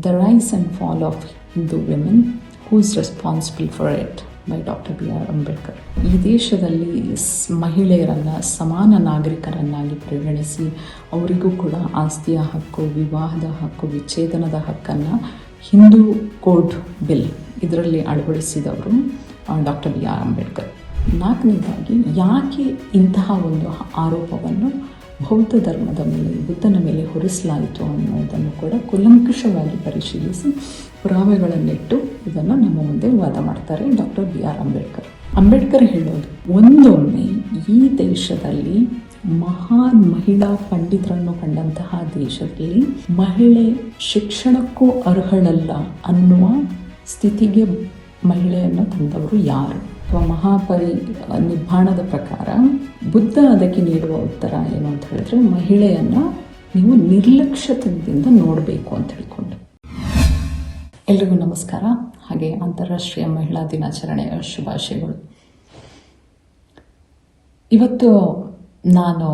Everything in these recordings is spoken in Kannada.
The Rise and Fall of Hindu Women, who's Responsible for It? By doctor B R Ambedkar ಈ ದೇಶದಲ್ಲಿ ಮಹಿಳೆಯರನ್ನು ಸಮಾನ ನಾಗರಿಕರನ್ನಾಗಿ ಪರಿಗಣಿಸಿ ಅವರಿಗೂ ಕೂಡ ಆಸ್ತಿಯ ಹಕ್ಕು ವಿವಾಹದ ಹಕ್ಕು ವಿಚ್ಛೇದನದ ಹಕ್ಕನ್ನು ಹಿಂದೂ ಕೋಡ್ ಬಿಲ್ ಇದರಲ್ಲಿ ಅಳವಡಿಸಿದವರು ಡಾಕ್ಟರ್ ಬಿ ಆರ್ ಅಂಬೇಡ್ಕರ್ ನಾಲ್ಕನೇದಾಗಿ ಯಾಕೆ ಇಂತಹ ಒಂದು ಆರೋಪವನ್ನು ಬೌದ್ಧ ಧರ್ಮದ ಮೇಲೆ, ಬುದ್ಧನ ಮೇಲೆ ಹೊರಿಸಲಾಯಿತು ಅನ್ನೋದನ್ನು ಕೂಡ ಕೂಲಂಕುಷವಾಗಿ ಪರಿಶೀಲಿಸಿ ಪುರಾವೆಗಳನ್ನಿಟ್ಟು ಇದನ್ನು ನಮ್ಮ ಮುಂದೆ ವಾದ ಮಾಡ್ತಾರೆ doctor B R Ambedkar. Ambedkar ಹೇಳೋದು, ಒಂದೊಮ್ಮೆ ಈ ದೇಶದಲ್ಲಿ ಮಹಾನ್ ಮಹಿಳಾ ಪಂಡಿತರನ್ನು ಕಂಡಂತಹ ದೇಶದಲ್ಲಿ ಮಹಿಳೆ ಶಿಕ್ಷಣಕ್ಕೂ ಅರ್ಹಳಲ್ಲ ಅನ್ನುವ ಸ್ಥಿತಿಗೆ ಮಹಿಳೆಯನ್ನು ತಂದವರು ಯಾರು? ಅಥವಾ ಮಹಾಪರಿ ನಿಬ್ಬಾಣದ ಪ್ರಕಾರ ಬುದ್ಧ ಅದಕ್ಕೆ ನೀಡುವ ಉತ್ತರ ಏನು ಅಂತ ಹೇಳಿದ್ರೆ ಮಹಿಳೆಯನ್ನು ನೀವು ನಿರ್ಲಕ್ಷ್ಯತನದಿಂದ ನೋಡಬೇಕು ಅಂತ ಹೇಳಿಕೊಂಡು. ಎಲ್ರಿಗೂ ನಮಸ್ಕಾರ. ಹಾಗೆ ಅಂತಾರಾಷ್ಟ್ರೀಯ ಮಹಿಳಾ ದಿನಾಚರಣೆಯ ಶುಭಾಶಯಗಳು. ಇವತ್ತು ನಾನು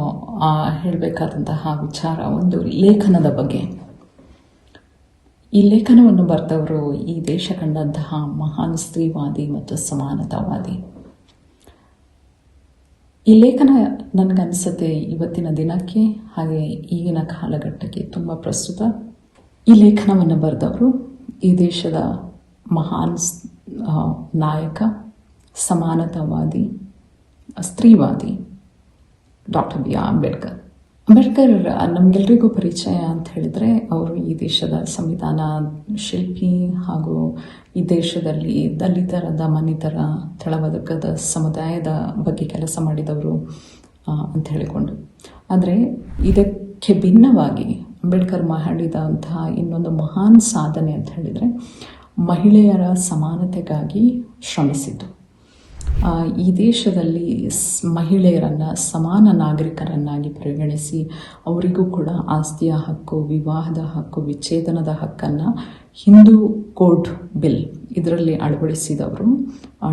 ಹೇಳಬೇಕಾದಂತಹ ವಿಚಾರ ಒಂದು ಲೇಖನದ ಬಗ್ಗೆ. ಈ ಲೇಖನವನ್ನು ಬರೆದವರು ಈ ದೇಶ ಕಂಡಂತಹ ಮಹಾನ್ ಸ್ತ್ರೀವಾದಿ ಮತ್ತು ಸಮಾನತಾವಾದಿ. ಈ ಲೇಖನ ನನಗನ್ಸುತ್ತೆ ಇವತ್ತಿನ ದಿನಕ್ಕೆ, ಹಾಗೆ ಈಗಿನ ಕಾಲಘಟ್ಟಕ್ಕೆ ತುಂಬ ಪ್ರಸ್ತುತ. ಈ ಲೇಖನವನ್ನು ಬರೆದವರು ಈ ದೇಶದ ಮಹಾನ್ ನಾಯಕ, ಸಮಾನತಾವಾದಿ, ಸ್ತ್ರೀವಾದಿ, doctor B R Ambedkar. Ambedkar ನಮಗೆಲ್ರಿಗೂ ಪರಿಚಯ ಅಂತ ಹೇಳಿದ್ರೆ ಅವರು ಈ ದೇಶದ ಸಂವಿಧಾನ ಶಿಲ್ಪಿ ಹಾಗೂ ಈ ದೇಶದಲ್ಲಿ ದಲಿತರ ದಮನಿತರ ತಳವರ್ಗದ ಸಮುದಾಯದ ಬಗ್ಗೆ ಕೆಲಸ ಮಾಡಿದವರು ಅಂತ ಹೇಳಿಕೊಂಡು. ಆದರೆ ಇದಕ್ಕೆ ಭಿನ್ನವಾಗಿ ಅಂಬೇಡ್ಕರ್ ಮಾಡಿದಂತಹ ಇನ್ನೊಂದು ಮಹಾನ್ ಸಾಧನೆ ಅಂತ ಹೇಳಿದರೆ ಮಹಿಳೆಯರ ಸಮಾನತೆಗಾಗಿ ಶ್ರಮಿಸಿದ್ದು. ಈ ದೇಶದಲ್ಲಿ ಮಹಿಳೆಯರನ್ನು, ಸಮಾನ ನಾಗರಿಕರನ್ನಾಗಿ ಪರಿಗಣಿಸಿ ಅವರಿಗೂ ಕೂಡ ಆಸ್ತಿಯ ಹಕ್ಕು, ವಿವಾಹದ ಹಕ್ಕು, ವಿಚ್ಛೇದನದ ಹಕ್ಕನ್ನು ಹಿಂದೂ ಕೋಡ್ ಬಿಲ್ ಇದರಲ್ಲಿ ಅಳವಡಿಸಿದವರು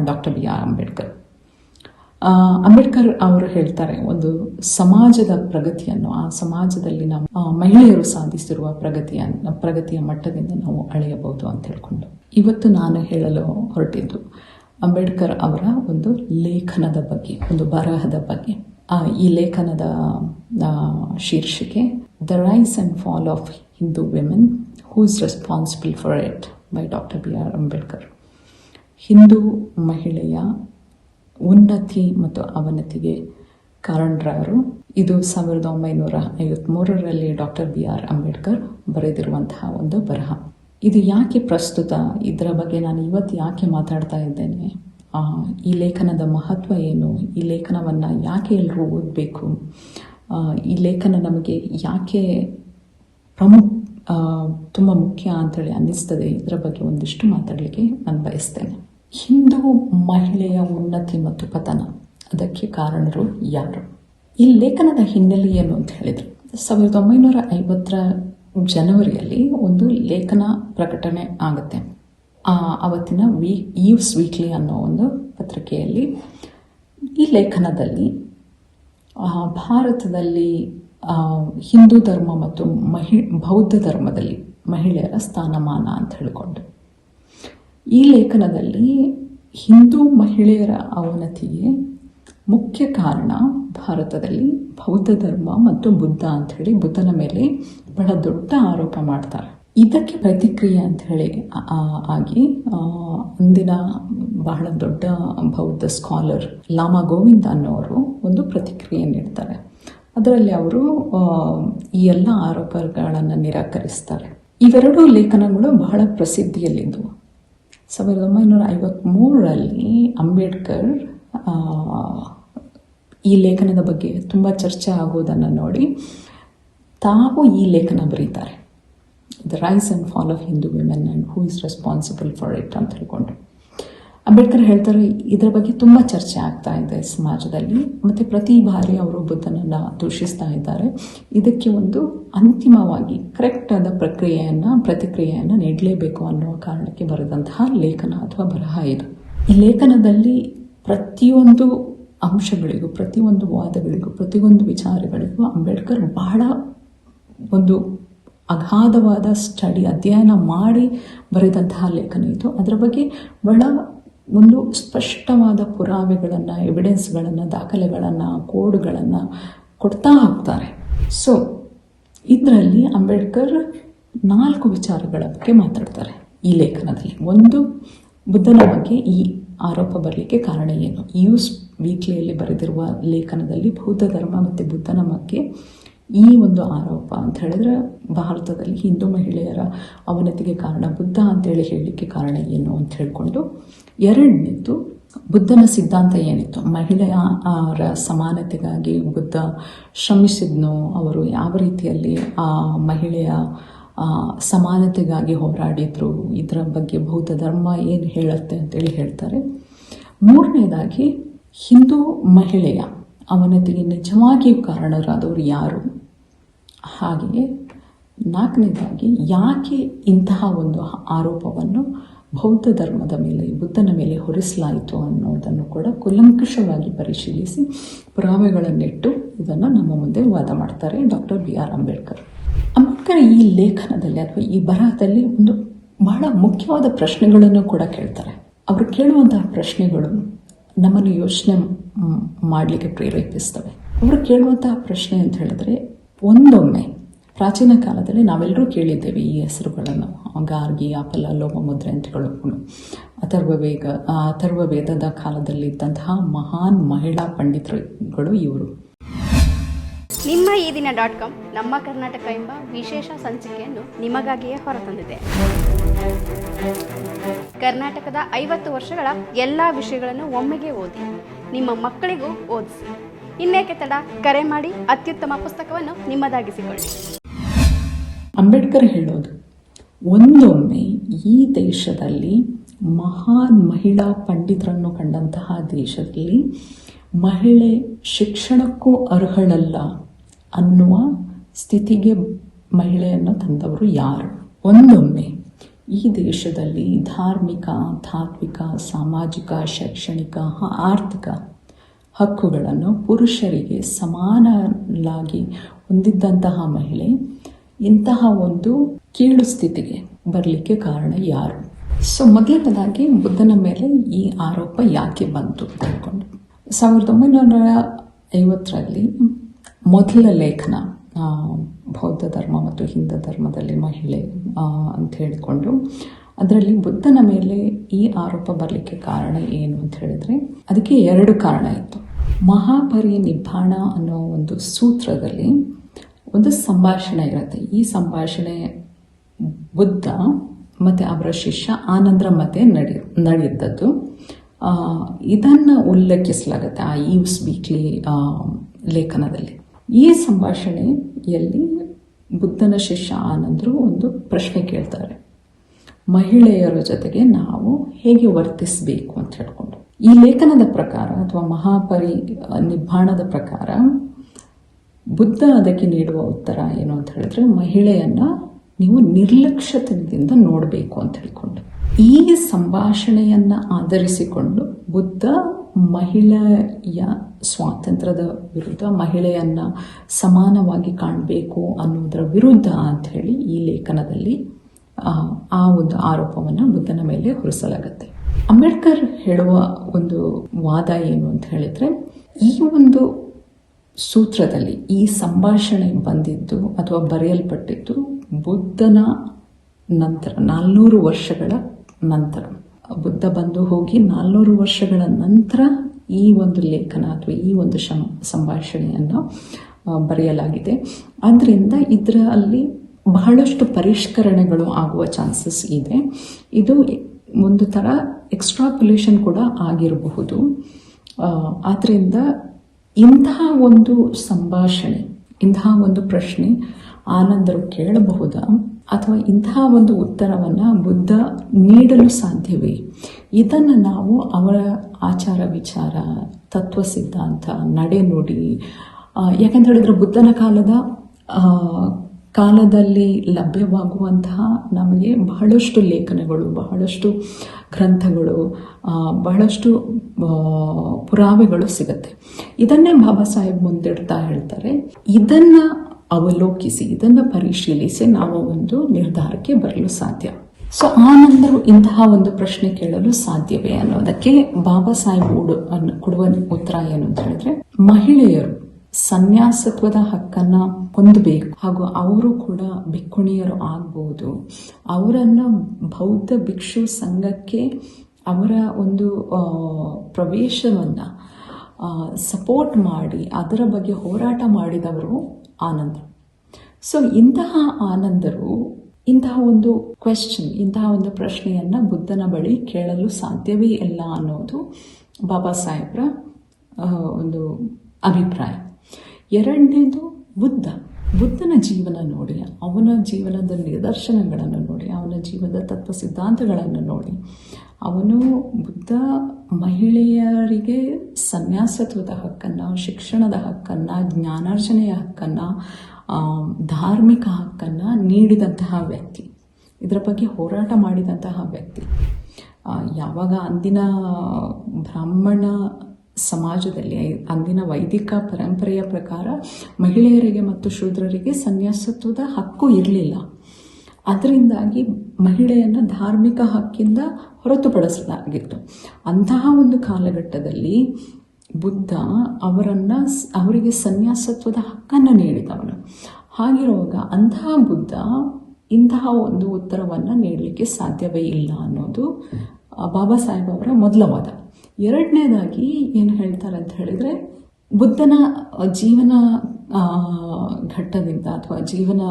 doctor B R Ambedkar. Ambedkar ಅವರು ಹೇಳ್ತಾರೆ, ಒಂದು ಸಮಾಜದ ಪ್ರಗತಿಯನ್ನು, ಆ ಸಮಾಜದಲ್ಲಿ ನಮ್ಮ ಮಹಿಳೆಯರು ಸಾಧಿಸಿರುವ ಪ್ರಗತಿಯನ್ನು, ಪ್ರಗತಿಯ ಮಟ್ಟದಿಂದ ನಾವು ಅಳೆಯಬಹುದು ಅಂತ ಹೇಳ್ಕೊಂಡು. ಇವತ್ತು ನಾನು ಹೇಳಲು ಹೊರಟಿದ್ದು ಅಂಬೇಡ್ಕರ್ ಅವರ ಒಂದು ಲೇಖನದ ಬಗ್ಗೆ, ಒಂದು ಬರಹದ ಬಗ್ಗೆ. ಈ ಲೇಖನದ ಶೀರ್ಷಿಕೆ the rise and fall of Hindu women who is responsible for it by doctor B R Ambedkar Hindu ಮಹಿಳೆಯ ಉನ್ನತಿ ಮತ್ತು ಅವನತಿಗೆ ಕಾರಣರಾರು ಇದು ಸಾವಿರದ ಒಂಬೈನೂರ ಐವತ್ಮೂರರಲ್ಲಿ ಡಾಕ್ಟರ್ ಬಿ ಆರ್ ಅಂಬೇಡ್ಕರ್ ಬರೆದಿರುವಂತಹ ಒಂದು ಬರಹ. ಇದು ಯಾಕೆ ಪ್ರಸ್ತುತ? ಇದರ ಬಗ್ಗೆ ನಾನು ಇವತ್ತು ಯಾಕೆ ಮಾತಾಡ್ತಾ ಇದ್ದೇನೆ? ಈ ಲೇಖನದ ಮಹತ್ವ ಏನು? ಈ ಲೇಖನವನ್ನು ಯಾಕೆ ಎಲ್ಲರೂ ಓದಬೇಕು? ಈ ಲೇಖನ ನಮಗೆ ಯಾಕೆ ಪ್ರಮುಖ ತುಂಬ ಮುಖ್ಯ ಅಂತೇಳಿ ಅನ್ನಿಸ್ತದೆ. ಇದರ ಬಗ್ಗೆ ಒಂದಿಷ್ಟು ಮಾತಾಡಲಿಕ್ಕೆ ನಾನು ಬಯಸ್ತೇನೆ. ಹಿಂದೂ ಮಹಿಳೆಯ ಉನ್ನತಿ ಮತ್ತು ಪತನ. ಅದಕ್ಕೆ ಕಾರಣರು ಯಾರು? ಈ ಲೇಖನದ ಹಿನ್ನೆಲೆ ಏನು ಅಂತ ಹೇಳಿದರು, ಸಾವಿರದ ಒಂಬೈನೂರ ಐವತ್ತರ ಜನವರಿಯಲ್ಲಿ ಒಂದು ಲೇಖನ ಪ್ರಕಟಣೆ ಆಗುತ್ತೆ. ಆ, ಅವತ್ತಿನ ವೀ ಈವ್ಸ್ ವೀಕ್ಲಿ ಅನ್ನೋ ಒಂದು ಪತ್ರಿಕೆಯಲ್ಲಿ ಈ ಲೇಖನದಲ್ಲಿ ಭಾರತದಲ್ಲಿ ಹಿಂದೂ ಧರ್ಮ ಮತ್ತು ಮಹಿ ಬೌದ್ಧ ಧರ್ಮದಲ್ಲಿ ಮಹಿಳೆಯರ ಸ್ಥಾನಮಾನ ಅಂತ ಹೇಳಿಕೊಂಡು. ಈ ಲೇಖನದಲ್ಲಿ ಹಿಂದೂ ಮಹಿಳೆಯರ ಅವನತಿಗೆ ಮುಖ್ಯ ಕಾರಣ ಭಾರತದಲ್ಲಿ ಬೌದ್ಧ ಧರ್ಮ ಮತ್ತು ಬುದ್ಧ ಅಂತ ಹೇಳಿ ಬುದ್ಧನ ಮೇಲೆ ಬಹಳ ದೊಡ್ಡ ಆರೋಪ ಮಾಡ್ತಾರೆ. ಇದಕ್ಕೆ ಪ್ರತಿಕ್ರಿಯೆ ಅಂತ ಹೇಳಿ ಆಗಿ ಅಂದಿನ ಬಹಳ ದೊಡ್ಡ ಬೌದ್ಧ ಸ್ಕಾಲರ್ ಲಾಮಾ ಗೋವಿಂದ ಅನ್ನೋರು ಒಂದು ಪ್ರತಿಕ್ರಿಯೆ ನೀಡ್ತಾರೆ. ಅದರಲ್ಲಿ ಅವರು ಈ ಎಲ್ಲ ಆರೋಪಗಳನ್ನು ನಿರಾಕರಿಸ್ತಾರೆ. ಇವೆರಡೂ ಲೇಖನಗಳು ಬಹಳ ಪ್ರಸಿದ್ಧಿಯಲ್ಲಿದ್ದವು ಸಾವಿರದ ಒಂಬೈನೂರ ಐವತ್ತ್ಮೂರರಲ್ಲಿ ಅಂಬೇಡ್ಕರ್ ಈ ಲೇಖನದ ಬಗ್ಗೆ ತುಂಬ ಚರ್ಚೆ ಆಗೋದನ್ನು ನೋಡಿ, ತಾವು ಈ ಲೇಖನ ಬರೀತಾರೆ. The rise and fall of Hindu women and who is responsible for it ಅಂತ ಹೇಳ್ಕೊಂಡು ಅಂಬೇಡ್ಕರ್ ಹೇಳ್ತಾರೆ, ಇದರ ಬಗ್ಗೆ ತುಂಬ ಚರ್ಚೆ ಆಗ್ತಾ ಇದೆ ಸಮಾಜದಲ್ಲಿ, ಮತ್ತು ಪ್ರತಿ ಬಾರಿ ಅವರು ಬುದ್ಧನನ್ನು ದೂಷಿಸ್ತಾ ಇದ್ದಾರೆ. ಇದಕ್ಕೆ ಒಂದು ಅಂತಿಮವಾಗಿ ಕರೆಕ್ಟ್ ಆದ ಪ್ರಕ್ರಿಯೆಯನ್ನು, ಪ್ರತಿಕ್ರಿಯೆಯನ್ನು ನೀಡಲೇಬೇಕು ಅನ್ನೋ ಕಾರಣಕ್ಕೆ ಬರೆದಂತಹ ಲೇಖನ ಅಥವಾ ಬರಹ ಇದು. ಈ ಲೇಖನದಲ್ಲಿ ಪ್ರತಿಯೊಂದು ಅಂಶಗಳಿಗೂ, ಪ್ರತಿಯೊಂದು ವಾದಗಳಿಗೂ, ಪ್ರತಿಯೊಂದು ವಿಚಾರಗಳಿಗೂ ಅಂಬೇಡ್ಕರ್ ಬಹಳ ಒಂದು ಅಗಾಧವಾದ ಸ್ಟಡಿ, ಅಧ್ಯಯನ ಮಾಡಿ ಬರೆದಂತಹ ಲೇಖನ ಇದು. ಅದರ ಬಗ್ಗೆ ಬಹಳ ಒಂದು ಸ್ಪಷ್ಟವಾದ ಪುರಾವೆಗಳನ್ನು ಎವಿಡೆನ್ಸ್ಗಳನ್ನು ದಾಖಲೆಗಳನ್ನು, ಕೋಡ್ಗಳನ್ನು ಕೊಡ್ತಾ ಹೋಗ್ತಾರೆ. ಸೊ ಇದರಲ್ಲಿ ಅಂಬೇಡ್ಕರ್ ನಾಲ್ಕು ವಿಚಾರಗಳ ಬಗ್ಗೆ ಮಾತಾಡ್ತಾರೆ ಈ ಲೇಖನದಲ್ಲಿ. ಒಂದು, ಬುದ್ಧನ ಬಗ್ಗೆ ಈ ಆರೋಪ ಬರಲಿಕ್ಕೆ ಕಾರಣ ಏನು? ಯೂಸ್ ವೀಕ್ಲಿಯಲ್ಲಿ ಬರೆದಿರುವ ಲೇಖನದಲ್ಲಿ ಬೌದ್ಧ ಧರ್ಮ ಮತ್ತು ಬುದ್ಧನ ಬಗ್ಗೆ ಈ ಒಂದು ಆರೋಪ ಅಂತ ಹೇಳಿದ್ರೆ ಭಾರತದಲ್ಲಿ ಹಿಂದೂ ಮಹಿಳೆಯರ ಅವನತಿಗೆ ಕಾರಣ ಬುದ್ಧ ಅಂತೇಳಿ ಹೇಳಲಿಕ್ಕೆ ಕಾರಣ ಏನು ಅಂತ ಹೇಳಿಕೊಂಡು ಎರಡನೇದು ಬುದ್ಧನ ಸಿದ್ಧಾಂತ ಏನಿತ್ತು? ಮಹಿಳೆಯರ ಸಮಾನತೆಗಾಗಿ ಬುದ್ಧ ಶ್ರಮಿಸಿದ್ನು? ಅವರು ಯಾವ ರೀತಿಯಲ್ಲಿ ಆ ಮಹಿಳೆಯ ಸಮಾನತೆಗಾಗಿ ಹೋರಾಡಿದ್ರು? ಇದರ ಬಗ್ಗೆ ಬೌದ್ಧ ಧರ್ಮ ಏನು ಹೇಳುತ್ತೆ ಅಂತೇಳಿ ಹೇಳ್ತಾರೆ. ಮೂರನೇದಾಗಿ ಹಿಂದೂ ಮಹಿಳೆಯ ಅವನತಿಗೆ ನಿಜವಾಗಿಯೂ ಕಾರಣರಾದವರು ಯಾರು? ಹಾಗೆಯೇ ನಾಲ್ಕನೇದಾಗಿ ಯಾಕೆ ಇಂತಹ ಒಂದು ಆರೋಪವನ್ನು ಬೌದ್ಧ ಧರ್ಮದ ಮೇಲೆ, ಬುದ್ಧನ ಮೇಲೆ ಹೊರಿಸಲಾಯಿತು ಅನ್ನೋದನ್ನು ಕೂಡ ಕುಲಂಕುಷವಾಗಿ ಪರಿಶೀಲಿಸಿ ಪುರಾವೆಗಳನ್ನಿಟ್ಟು ಇದನ್ನು ನಮ್ಮ ಮುಂದೆ ವಾದ ಮಾಡ್ತಾರೆ doctor B R Ambedkar. Ambedkar ಈ ಲೇಖನದಲ್ಲಿ ಅಥವಾ ಈ ಬರಹದಲ್ಲಿ ಒಂದು ಬಹಳ ಮುಖ್ಯವಾದ ಪ್ರಶ್ನೆಗಳನ್ನು ಕೂಡ ಕೇಳ್ತಾರೆ. ಅವರು ಕೇಳುವಂತಹ ಪ್ರಶ್ನೆಗಳು ನಮ್ಮನ್ನು ಯೋಚನೆ ಮಾಡಲಿಕ್ಕೆ ಪ್ರೇರೇಪಿಸ್ತವೆ. ಅವರು ಕೇಳುವಂತಹ ಪ್ರಶ್ನೆ ಅಂತ ಹೇಳಿದ್ರೆ, ಒಂದೊಮ್ಮೆ ಪ್ರಾಚೀನ ಕಾಲದಲ್ಲಿ ನಾವೆಲ್ಲರೂ ಕೇಳಿದ್ದೇವೆ ಈ ಹೆಸರುಗಳನ್ನು. ಗಾರ್ಗಿ, ಅಪಲ, ಲೋಮ, ಮುದ್ರೆ ಅಥರ್ವ ವೇಗ, ಆ, ಅಥರ್ವ ವೇದದ ಕಾಲದಲ್ಲಿದ್ದಂತಹ ಮಹಾನ್ ಮಹಿಳಾ ಪಂಡಿತರುಗಳು ಇವರು. ನಿಮ್ಮ ಈ ದಿನ ಡಾಟ್ ಕಾಮ್, ನಮ್ಮ ಕರ್ನಾಟಕ ಎಂಬ ವಿಶೇಷ ಸಂಚಿಕೆಯನ್ನು ನಿಮಗಾಗಿಯೇ ಹೊರತಂದಿದೆ. ಕರ್ನಾಟಕದ ಐವತ್ತು ವರ್ಷಗಳ ಎಲ್ಲ ವಿಷಯಗಳನ್ನು ಒಮ್ಮೆಗೆ ಓದಿ, ನಿಮ್ಮ ಮಕ್ಕಳಿಗೂ ಓದಿಸಿ. ಇನ್ನೇಕೆ ತಡ? ಕರೆ ಮಾಡಿ, ಅತ್ಯುತ್ತಮ ಪುಸ್ತಕವನ್ನು ನಿಮ್ಮದಾಗಿಸಿಕೊಳ್ಳಿ. ಅಂಬೇಡ್ಕರ್ ಹೇಳೋದು, ಒಂದೊಮ್ಮೆ ಈ ದೇಶದಲ್ಲಿ ಮಹಾನ್ ಮಹಿಳಾ ಪಂಡಿತರನ್ನು ಕಂಡಂತಹ ದೇಶದಲ್ಲಿ ಮಹಿಳೆ ಶಿಕ್ಷಣಕ್ಕೂ ಅರ್ಹಳಲ್ಲ ಅನ್ನುವ ಸ್ಥಿತಿಗೆ ಮಹಿಳೆಯನ್ನು ತಂದವರು ಯಾರು? ಒಂದೊಮ್ಮೆ ಈ ದೇಶದಲ್ಲಿ ಧಾರ್ಮಿಕ ತಾತ್ವಿಕ ಸಾಮಾಜಿಕ, ಶೈಕ್ಷಣಿಕ ಆರ್ಥಿಕ ಹಕ್ಕುಗಳನ್ನು ಪುರುಷರಿಗೆ ಸಮಾನಲಾಗಿ ಹೊಂದಿದ್ದಂತಹ ಮಹಿಳೆ ಇಂತಹ ಒಂದು ಕೀಳು ಸ್ಥಿತಿಗೆ ಬರಲಿಕ್ಕೆ ಕಾರಣ ಯಾರು? ಸೊ ಮೊದಲನೇದಾಗಿ ಬುದ್ಧನ ಮೇಲೆ ಈ ಆರೋಪ ಯಾಕೆ ಬಂತು ಅಂತ ಹೇಳ್ಕೊಂಡು ಸಾವಿರದ ಒಂಬೈನೂರ ಐವತ್ತರಲ್ಲಿ ಮೊದಲ ಲೇಖನ ಬೌದ್ಧ ಧರ್ಮ ಮತ್ತು ಹಿಂದೂ ಧರ್ಮದಲ್ಲಿ ಮಹಿಳೆ ಅಂತ ಹೇಳಿಕೊಂಡು ಅದರಲ್ಲಿ ಬುದ್ಧನ ಮೇಲೆ ಈ ಆರೋಪ ಬರಲಿಕ್ಕೆ ಕಾರಣ ಏನು ಅಂತ ಹೇಳಿದ್ರೆ, ಅದಕ್ಕೆ ಎರಡು ಕಾರಣ ಇತ್ತು. ನಿಭಾಣ ಅನ್ನೋ ಒಂದು ಸೂತ್ರದಲ್ಲಿ ಒಂದು ಸಂಭಾಷಣೆ ಇರುತ್ತೆ. ಈ ಸಂಭಾಷಣೆ ಬುದ್ಧ ಮತ್ತು ಅವರ ಶಿಷ್ಯ ಆನಂದ್ರ ಮತ್ತೆ ನಡೆ ನಡೆದದ್ದು ಇದನ್ನು ಉಲ್ಲೇಖಿಸಲಾಗುತ್ತೆ ಆ ಈವ್ಸ್ ವೀಕ್ಲಿ ಲೇಖನದಲ್ಲಿ. ಈ ಸಂಭಾಷಣೆಯಲ್ಲಿ ಬುದ್ಧನ ಶಿಷ್ಯ ಆನಂದರು ಒಂದು ಪ್ರಶ್ನೆ ಕೇಳ್ತಾರೆ. ಮಹಿಳೆಯರ ಜೊತೆಗೆ ನಾವು ಹೇಗೆ ವರ್ತಿಸಬೇಕು ಅಂತ ಹೇಳ್ಕೊಂಡು. ಈ ಲೇಖನದ ಪ್ರಕಾರ ಅಥವಾ ಮಹಾಪರಿ ನಿಬ್ಬಾಣದ ಪ್ರಕಾರ ಬುದ್ಧ ಅದಕ್ಕೆ ನೀಡುವ ಉತ್ತರ ಏನು ಅಂತ ಹೇಳಿದ್ರೆ ಮಹಿಳೆಯನ್ನ ನೀವು ನಿರ್ಲಕ್ಷ್ಯತನದಿಂದ ನೋಡಬೇಕು ಅಂತ ಹೇಳ್ಕೊಂಡು. ಈ ಸಂಭಾಷಣೆಯನ್ನು ಆಧರಿಸಿಕೊಂಡು ಬುದ್ಧ ಮಹಿಳೆಯ ಸ್ವಾತಂತ್ರ್ಯದ ವಿರುದ್ಧ ಮಹಿಳೆಯನ್ನ ಸಮಾನವಾಗಿ ಕಾಣಬೇಕು ಅನ್ನೋದರ ವಿರುದ್ಧ ಅಂತ ಹೇಳಿ ಈ ಲೇಖನದಲ್ಲಿ ಆ, ಒಂದು ಆರೋಪವನ್ನು ಬುದ್ಧನ ಮೇಲೆ ಹೊರಿಸಲಾಗುತ್ತೆ. ಅಂಬೇಡ್ಕರ್ ಹೇಳುವ ಒಂದು ವಾದ ಏನು ಅಂತ ಹೇಳಿದ್ರೆ ಈ ಒಂದು ಸೂತ್ರದಲ್ಲಿ ಈ ಸಂಭಾಷಣೆ ಬಂದಿದ್ದು ಅಥವಾ ಬರೆಯಲ್ಪಟ್ಟಿದ್ದು ಬುದ್ಧನ ನಂತರ ನಾಲ್ನೂರು ವರ್ಷಗಳ ನಂತರ. ಬುದ್ಧ ಬಂದು ಹೋಗಿ ನಾಲ್ನೂರು ವರ್ಷಗಳ ನಂತರ ಈ ಒಂದು ಲೇಖನ ಅಥವಾ ಈ ಒಂದು ಶಂ, ಸಂಭಾಷಣೆಯನ್ನು ಬರೆಯಲಾಗಿದೆ. ಆದ್ದರಿಂದ ಇದರಲ್ಲಿ ಬಹಳಷ್ಟು ಪರಿಷ್ಕರಣೆಗಳು ಆಗುವ ಚಾನ್ಸಸ್ ಇದೆ. ಇದು ಒಂದು ಥರ ಎಕ್ಸ್ಟ್ರಾಪುಲೇಷನ್ ಕೂಡ ಆಗಿರಬಹುದು. ಆದ್ದರಿಂದ ಇಂತಹ ಒಂದು ಸಂಭಾಷಣೆ, ಇಂತಹ ಒಂದು ಪ್ರಶ್ನೆ ಆನಂದರು ಕೇಳಬಹುದಾ? ಅಥವಾ ಇಂತಹ ಒಂದು ಉತ್ತರವನ್ನು ಬುದ್ಧ ನೀಡಲು ಸಾಧ್ಯವೇ? ಇದನ್ನು ನಾವು ಅವರ ಆಚಾರ ವಿಚಾರ, ತತ್ವ ಸಿದ್ಧಾಂತ ನಡೆನುಡಿ ನೋಡಿ ಯಾಕೆಂತ ಹೇಳಿದ್ರೆ ಬುದ್ಧನ ಕಾಲದ ಕಾಲದಲ್ಲಿ ಲಭ್ಯವಾಗುವಂತಹ ನಮಗೆ ಬಹಳಷ್ಟು ಲೇಖನಗಳು, ಬಹಳಷ್ಟು ಗ್ರಂಥಗಳು ಬಹಳಷ್ಟು ಪುರಾವೆಗಳು ಸಿಗುತ್ತೆ. ಇದನ್ನೇ ಬಾಬಾ ಸಾಹೇಬ್ ಮುಂದಿಡ್ತಾ ಹೇಳ್ತಾರೆ. ಇದನ್ನ ಅವಲೋಕಿಸಿ, ಇದನ್ನು ಪರಿಶೀಲಿಸಿ ನಾವು ಒಂದು ನಿರ್ಧಾರಕ್ಕೆ ಬರಲು ಸಾಧ್ಯ. ಸೊ ಆನಂದರು ಇಂತಹ ಒಂದು ಪ್ರಶ್ನೆ ಕೇಳಲು ಸಾಧ್ಯವೇ ಅನ್ನೋದಕ್ಕೆ ಬಾಬಾ ಸಾಹೇಬ್ ಅನ್ನು ಕೊಡುವ ಉತ್ತರ ಏನು ಅಂತ ಹೇಳಿದ್ರೆ, ಮಹಿಳೆಯರು ಸನ್ಯಾಸತ್ವದ ಹಕ್ಕನ್ನ ಹೊಂದಬೇಕು. ಹಾಗೂ ಅವರು ಕೂಡ ಭಿಕ್ಕುಣಿಯರು ಆಗ್ಬಹುದು ಅವರನ್ನ ಬೌದ್ಧ ಭಿಕ್ಷು ಸಂಘಕ್ಕೆ ಅವರ ಒಂದು ಪ್ರವೇಶವನ್ನ ಸಪೋರ್ಟ್ ಮಾಡಿ, ಅದರ ಬಗ್ಗೆ ಹೋರಾಟ ಮಾಡಿದವರು ಆನಂದ ಸೊ ಇಂತಹ ಆನಂದರು, ಇಂತಹ ಒಂದು ಕ್ವೆಶ್ಚನ್ ಇಂತಹ ಒಂದು ಪ್ರಶ್ನೆಯನ್ನು ಬುದ್ಧನ ಬಳಿ ಕೇಳಲು ಸಾಧ್ಯವೇ ಇಲ್ಲ ಅನ್ನೋದು ಬಾಬಾ ಸಾಹೇಬ್ರ ಒಂದು ಅಭಿಪ್ರಾಯ. ಎರಡನೇದು ಬುದ್ಧ. ಬುದ್ಧನ ಜೀವನ ನೋಡಿ, ಅವನ ಜೀವನದ ನಿದರ್ಶನಗಳನ್ನು ನೋಡಿ, ಅವನ ಜೀವನದ ತತ್ವ ಸಿದ್ಧಾಂತಗಳನ್ನು ನೋಡಿ. ಅವನು ಬುದ್ಧ ಮಹಿಳೆಯರಿಗೆ ಸನ್ಯಾಸತ್ವದ ಹಕ್ಕನ್ನು, ಶಿಕ್ಷಣದ ಹಕ್ಕನ್ನು, ಜ್ಞಾನಾರ್ಜನೆಯ ಹಕ್ಕನ್ನು ಧಾರ್ಮಿಕ ಹಕ್ಕನ್ನು ನೀಡಿದಂತಹ ವ್ಯಕ್ತಿ. ಇದರ ಬಗ್ಗೆ ಹೋರಾಟ ಮಾಡಿದಂತಹ ವ್ಯಕ್ತಿ. ಯಾವಾಗ ಅಂದಿನ ಬ್ರಾಹ್ಮಣ ಸಮಾಜದಲ್ಲಿ ಅಂದಿನ ವೈದಿಕ ಪರಂಪರೆಯ ಪ್ರಕಾರ ಮಹಿಳೆಯರಿಗೆ ಮತ್ತು ಶೂದ್ರರಿಗೆ ಸನ್ಯಾಸತ್ವದ ಹಕ್ಕು ಇರಲಿಲ್ಲ. ಅದರಿಂದಾಗಿ ಮಹಿಳೆಯನ್ನು ಧಾರ್ಮಿಕ ಹಕ್ಕಿಂದ ಹೊರತುಪಡಿಸಲಾಗಿತ್ತು. ಅಂತಹ ಒಂದು ಕಾಲಘಟ್ಟದಲ್ಲಿ ಬುದ್ಧ ಅವರನ್ನು ಅವರಿಗೆ ಸನ್ಯಾಸತ್ವದ ಹಕ್ಕನ್ನು ನೀಡಿದವನು. ಹಾಗಿರುವಾಗ ಅಂತಹ ಬುದ್ಧ ಇಂತಹ ಒಂದು ಉತ್ತರವನ್ನು ನೀಡಲಿಕ್ಕೆ ಸಾಧ್ಯವೇ ಇಲ್ಲ ಅನ್ನೋದು ಬಾಬಾ ಸಾಹೇಬ್ ಅವರ ಮೊದಲ ವಾದ. ಎರಡನೇದಾಗಿ ಏನು ಹೇಳ್ತಾರೆ ಅಂತ ಹೇಳಿದರೆ ಬುದ್ಧನ ಜೀವನ ಘಟ್ಟದಿಂದ ಅಥವಾ ಜೀವನ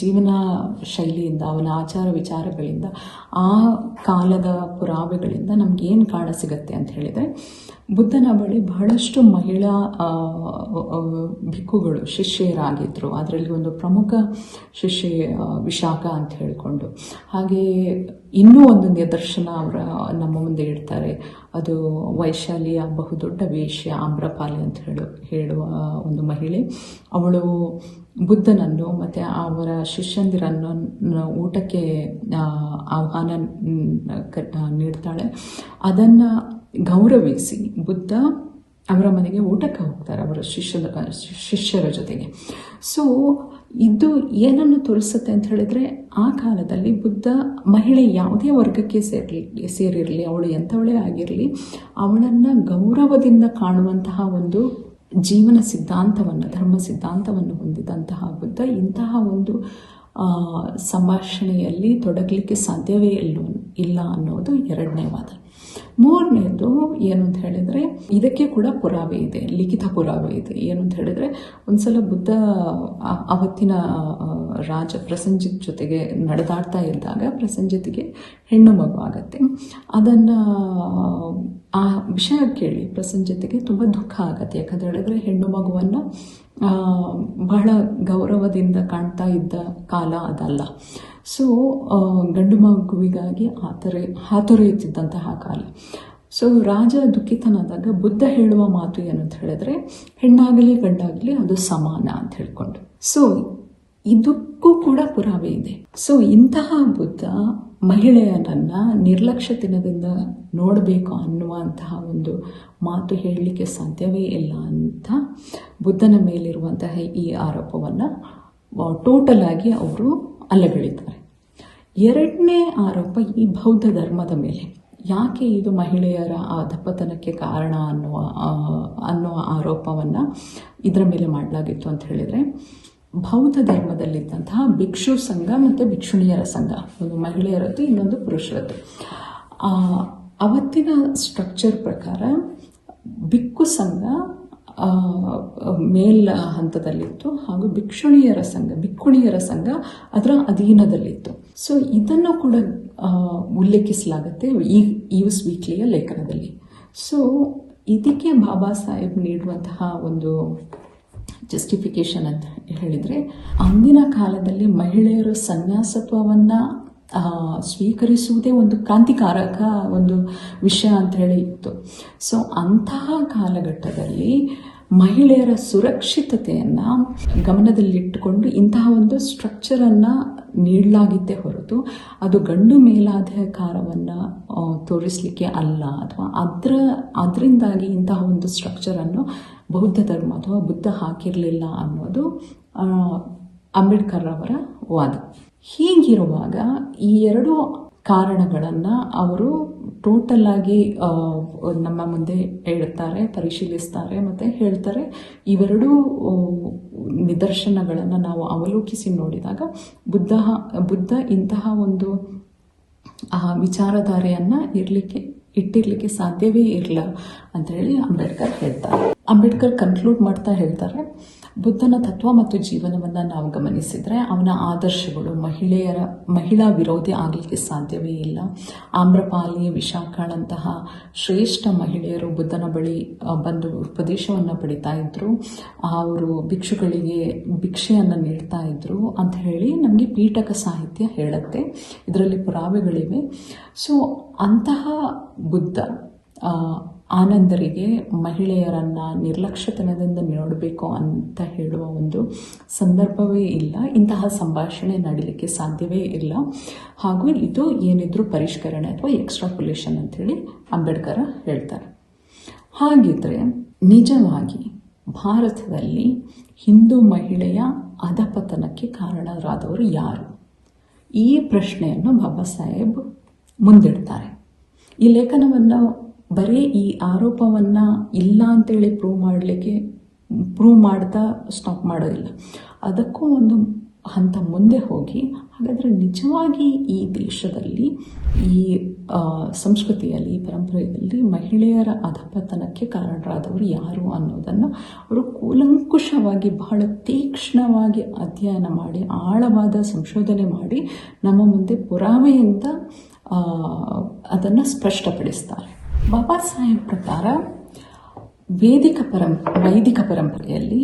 ಜೀವನ ಶೈಲಿಯಿಂದ, ಅವನ ಆಚಾರ ವಿಚಾರಗಳಿಂದ, ಆ ಕಾಲದ ಪುರಾವೆಗಳಿಂದ ನಮ್ಗೆ ಏನು ಕಾಣ ಸಿಗತ್ತೆ ಅಂತ ಹೇಳಿದರೆ, ಬುದ್ಧನ ಬಳಿ ಬಹಳಷ್ಟು ಮಹಿಳಾ ಭಿಕ್ಕುಗಳು ಶಿಷ್ಯರಾಗಿದ್ದರು ಅದರಲ್ಲಿ ಒಂದು ಪ್ರಮುಖ ಶಿಷ್ಯ ವಿಶಾಖ ಅಂತ ಹೇಳಿಕೊಂಡು. ಹಾಗೆ ಇನ್ನೂ ಒಂದು ನಿದರ್ಶನ ಅವರ, ನಮ್ಮ ಮುಂದೆ ಇಡ್ತಾರೆ ಅದು ವೈಶಾಲಿಯ ಬಹುದೊಡ್ಡ ವೇಷ್ಯ ಆಮ್ರಪಾಲಿ ಅಂತ ಹೇಳು, ಹೇಳುವ ಒಂದು ಮಹಿಳೆ. ಅವಳು ಬುದ್ಧನನ್ನು ಮತ್ತು ಅವರ ಶಿಷ್ಯಂದಿರನ್ನು ಊಟಕ್ಕೆ ಆಹ್ವಾನ ನೀಡ್ತಾಳೆ. ಅದನ್ನು ಗೌರವಿಸಿ ಬುದ್ಧ ಅವರ ಮನೆಗೆ ಊಟಕ್ಕೆ ಹೋಗ್ತಾರೆ ಅವರ ಶಿಷ್ಯರ ಶಿಷ್ಯರ ಜೊತೆಗೆ. ಸೊ ಇದು ಏನನ್ನು ತೋರಿಸುತ್ತೆ ಅಂತ ಹೇಳಿದ್ರೆ, ಆ ಕಾಲದಲ್ಲಿ ಬುದ್ಧ ಮಹಿಳೆ ಯಾವುದೇ ವರ್ಗಕ್ಕೆ ಸೇರಲಿ, ಸೇರಿರಲಿ, ಅವಳು ಎಂಥವಳೇ ಆಗಿರಲಿ, ಅವಳನ್ನು ಗೌರವದಿಂದ ಕಾಣುವಂತಹ ಒಂದು ಜೀವನ ಸಿದ್ಧಾಂತವನ್ನು, ಧರ್ಮ ಸಿದ್ಧಾಂತವನ್ನು ಹೊಂದಿದಂತಹ ಬುದ್ಧ ಇಂತಹ ಒಂದು ಸಂಭಾಷಣೆಯಲ್ಲಿ ತೊಡಗಲಿಕ್ಕೆ ಸಾಧ್ಯವೇ ಇಲ್ಲ ಇಲ್ಲ ಅನ್ನೋದು ಎರಡನೇ ವಾದ. ಮೂರನೇದು ಏನು ಅಂತ ಹೇಳಿದರೆ, ಇದಕ್ಕೆ ಕೂಡ ಪುರಾವೆ ಇದೆ, ಲಿಖಿತ ಪುರಾವೆ ಇದೆ. ಏನು ಅಂತ ಹೇಳಿದ್ರೆ, ಒಂದ್ಸಲ ಬುದ್ಧ ಅವತ್ತಿನ ರಾಜ ಪ್ರಸಂಜಿತ್ ಜೊತೆಗೆ ನಡೆದಾಡ್ತಾ ಇದ್ದಾಗ ಪ್ರಸಂಜಿತ್ಗೆ ಹೆಣ್ಣು ಮಗು ಆಗತ್ತೆ. ಅದನ್ನು, ಆ ವಿಷಯ ಕೇಳಿ ಪ್ರಸಂಜಿತ್ಗೆ ತುಂಬ ದುಃಖ ಆಗತ್ತೆ. ಯಾಕಂತ ಹೇಳಿದ್ರೆ, ಹೆಣ್ಣು ಮಗುವನ್ನು ಬಹಳ ಗೌರವದಿಂದ ಕಾಣ್ತಾ ಇದ್ದ ಕಾಲ ಅದಲ್ಲ. ಸೊ ಗಂಡು ಮಗುವಿಗಾಗಿ ಆತರೆ, ಹಾತೊರೆಯುತ್ತಿದ್ದಂತಹ ಕಾಲ. ಸೊ ರಾಜ ದುಃಖಿತನಾದಾಗ ಬುದ್ಧ ಹೇಳುವ ಮಾತು ಏನು ಅಂತ ಹೇಳಿದ್ರೆ, ಹೆಣ್ಣಾಗಲಿ ಗಂಡಾಗಲಿ ಅದು ಸಮಾನ ಅಂತ ಹೇಳ್ಕೊಂಡು. ಸೊ ಇದಕ್ಕೂ ಕೂಡ ಪುರಾವೆ ಇದೆ. ಸೊ ಇಂತಹ ಬುದ್ಧ ಮಹಿಳೆಯರನ್ನ ನಿರ್ಲಕ್ಷ್ಯತನದಿಂದ ನೋಡಬೇಕು ಅನ್ನುವಂತಹ ಒಂದು ಮಾತು ಹೇಳಲಿಕ್ಕೆ ಸಾಧ್ಯವೇ ಇಲ್ಲ ಅಂತ ಬುದ್ಧನ ಮೇಲಿರುವಂತಹ ಈ ಆರೋಪವನ್ನು ಟೋಟಲ್ ಆಗಿ ಅವರು ಅಲ್ಲಗಳಿತಾರೆ ಎರಡನೇ ಆರೋಪ ಈ ಬೌದ್ಧ ಧರ್ಮದ ಮೇಲೆ. ಯಾಕೆ ಇದು ಮಹಿಳೆಯರ ಅಧಪತನಕ್ಕೆ ಕಾರಣ ಅನ್ನುವ ಅನ್ನುವ ಆರೋಪವನ್ನು ಇದರ ಮೇಲೆ ಮಾಡಲಾಗಿತ್ತು ಅಂತ ಹೇಳಿದರೆ, ಬೌದ್ಧ ಧರ್ಮದಲ್ಲಿದ್ದಂತಹ ಭಿಕ್ಷು ಸಂಘ ಮತ್ತು ಭಿಕ್ಷುಣಿಯರ ಸಂಘ. ಒಂದು ಮಹಿಳೆಯರದ್ದು, ಇನ್ನೊಂದು ಪುರುಷರದ್ದು. ಅವತ್ತಿನ ಸ್ಟ್ರಕ್ಚರ್ ಪ್ರಕಾರ ಬಿಕ್ಕು ಸಂಘ ಮೇಲ್ ಹಂತದಲ್ಲಿತ್ತು ಹಾಗೂ ಭಿಕ್ಷುಣಿಯರ ಸಂಘ, ಭಿಕ್ಕುಣಿಯರ ಸಂಘ ಅದರ ಅಧೀನದಲ್ಲಿತ್ತು. ಸೊ ಇದನ್ನು ಕೂಡ ಉಲ್ಲೇಖಿಸಲಾಗುತ್ತೆ ಈ ಯೂಸ್ ವೀಕ್ಲಿಯ ಲೇಖನದಲ್ಲಿ. ಸೊ ಇದಕ್ಕೆ ಬಾಬಾ ಸಾಹೇಬ್ ನೀಡುವಂತಹ ಒಂದು ಜಸ್ಟಿಫಿಕೇಶನ್ ಅಂತ ಹೇಳಿದರೆ, ಅಂದಿನ ಕಾಲದಲ್ಲಿ ಮಹಿಳೆಯರು ಸನ್ಯಾಸತ್ವವನ್ನು ಸ್ವೀಕರಿಸುವುದೇ ಒಂದು ಕ್ರಾಂತಿಕಾರಕ ಒಂದು ವಿಷಯ ಅಂತ ಹೇಳಿ ಇತ್ತು. ಸೊ ಅಂತಹ ಕಾಲಘಟ್ಟದಲ್ಲಿ ಮಹಿಳೆಯರ ಸುರಕ್ಷಿತತೆಯನ್ನು ಗಮನದಲ್ಲಿಟ್ಟುಕೊಂಡು ಇಂತಹ ಒಂದು ಸ್ಟ್ರಕ್ಚರನ್ನು ನೀಡಲಾಗಿದ್ದೇ ಹೊರತು ಅದು ಗಂಡು ಮೇಲಾಧಿಕಾರವನ್ನು ತೋರಿಸಲಿಕ್ಕೆ ಅಲ್ಲ ಅಥವಾ ಅದರ, ಅದರಿಂದಾಗಿ ಇಂತಹ ಒಂದು ಸ್ಟ್ರಕ್ಚರನ್ನು ಬೌದ್ಧ ಧರ್ಮ ಅಥವಾ ಬುದ್ಧ ಹಾಕಿರಲಿಲ್ಲ ಅನ್ನೋದು ಅಂಬೇಡ್ಕರ್ ಅವರ ವಾದ. ಹೀಗಿರುವಾಗ ಈ ಎರಡು ಕಾರಣಗಳನ್ನು ಅವರು ಟೋಟಲ್ ಆಗಿ ನಮ್ಮ ಮುಂದೆ ಹೇಳ್ತಾರೆ ಪರಿಶೀಲಿಸ್ತಾರೆ ಮತ್ತು ಹೇಳ್ತಾರೆ. ಇವೆರಡೂ ನಿದರ್ಶನಗಳನ್ನು ನಾವು ಅವಲೋಕಿಸಿ ನೋಡಿದಾಗ ಬುದ್ಧ ಬುದ್ಧ ಇಂತಹ ಒಂದು ವಿಚಾರಧಾರೆಯನ್ನ ಇರ್ಲಿಕ್ಕೆ, ಇಟ್ಟಿರ್ಲಿಕ್ಕೆ ಸಾಧ್ಯವೇ ಇರಲ್ಲ ಅಂತ ಹೇಳಿ ಅಂಬೇಡ್ಕರ್ ಹೇಳ್ತಾರೆ. ಅಂಬೇಡ್ಕರ್ ಕನ್ಕ್ಲೂಡ್ ಮಾಡ್ತಾ ಹೇಳ್ತಾರೆ. ಬುದ್ಧನ ತತ್ವ ಮತ್ತು ಜೀವನವನ್ನ ನಾವು ಗಮನಿಸಿದರೆ ಅವನ ಆದರ್ಶಗಳು ಮಹಿಳೆಯರ, ಮಹಿಳಾ ವಿರೋಧಿ ಆಗಲಿಕ್ಕೆ ಸಾಧ್ಯವೇ ಇಲ್ಲ. ಆಮ್ರಪಾಲಿ, ವಿಶಾಖಳಂತಹ ಶ್ರೇಷ್ಠ ಮಹಿಳೆಯರು ಬುದ್ಧನ ಬಳಿ ಬಂದು ಉಪದೇಶವನ್ನು ಪಡಿತಾ ಇದ್ದರು ಅವರು ಭಿಕ್ಷುಗಳಿಗೆ ಭಿಕ್ಷೆಯನ್ನು ನೀಡ್ತಾ ಇದ್ದರು ಅಂತ ಹೇಳಿ ನಮಗೆ ಪೀಠಕ ಸಾಹಿತ್ಯ ಹೇಳುತ್ತೆ. ಇದರಲ್ಲಿ ಪುರಾವೆಗಳಿವೆ. ಸೊ ಅಂತಹ ಬುದ್ಧ ಆನಂದರಿಗೆ ಮಹಿಳೆಯರನ್ನ ನಿರ್ಲಕ್ಷ್ಯತನದಿಂದ ನೋಡಬೇಕು ಅಂತ ಹೇಳುವ ಒಂದು ಸಂದರ್ಭವೇ ಇಲ್ಲ. ಇಂತಹ ಸಂಭಾಷಣೆ ನಡೀಲಿಕ್ಕೆ ಸಾಧ್ಯವೇ ಇಲ್ಲ. ಹಾಗೂ ಇದು ಏನಿದ್ರೂ ಪರಿಷ್ಕರಣೆ ಅಥವಾ ಎಕ್ಸ್ಟ್ರಾಪುಲೇಷನ್ ಅಂತ ಹೇಳಿ ಅಂಬೇಡ್ಕರ್ ಹೇಳ್ತಾರೆ. ಹಾಗಿದ್ರೆ ನಿಜವಾಗಿ ಭಾರತದಲ್ಲಿ ಹಿಂದೂ ಮಹಿಳೆಯ ಅಧಪತನಕ್ಕೆ ಕಾರಣರಾದವರು ಯಾರು? ಈ ಪ್ರಶ್ನೆಯನ್ನು ಬಾಬಾ ಸಾಹೇಬ್ ಮುಂದಿಡ್ತಾರೆ. ಈ ಲೇಖನವನ್ನು ಬರೀ ಈ ಆರೋಪವನ್ನು ಇಲ್ಲ ಅಂತೇಳಿ ಪ್ರೂವ್ ಮಾಡಲಿಕ್ಕೆ ಪ್ರೂವ್ ಮಾಡ್ತಾ ಸ್ಟಾಪ್ ಮಾಡೋದಿಲ್ಲ. ಅದಕ್ಕೂ ಒಂದು ಹಂತ ಮುಂದೆ ಹೋಗಿ, ಹಾಗಾದರೆ ನಿಜವಾಗಿ ಈ ದೇಶದಲ್ಲಿ, ಈ ಸಂಸ್ಕೃತಿಯಲ್ಲಿ, ಈ ಪರಂಪರೆಯಲ್ಲಿ ಮಹಿಳೆಯರ ಅಧಪತನಕ್ಕೆ ಕಾರಣರಾದವರು ಯಾರು ಅನ್ನೋದನ್ನು ಅವರು ಕೂಲಂಕುಷವಾಗಿ, ಬಹಳ ತೀಕ್ಷ್ಣವಾಗಿ ಅಧ್ಯಯನ ಮಾಡಿ, ಆಳವಾದ ಸಂಶೋಧನೆ ಮಾಡಿ ನಮ್ಮ ಮುಂದೆ ಪುರಾವೆಯಿಂದ ಅದನ್ನು ಸ್ಪಷ್ಟಪಡಿಸ್ತಾರೆ. ಬಾಬಾ ಸಾಹೇಬ್ ಪ್ರಕಾರ ವೇದಿಕ ಪರಂ, ವೈದಿಕ ಪರಂಪರೆಯಲ್ಲಿ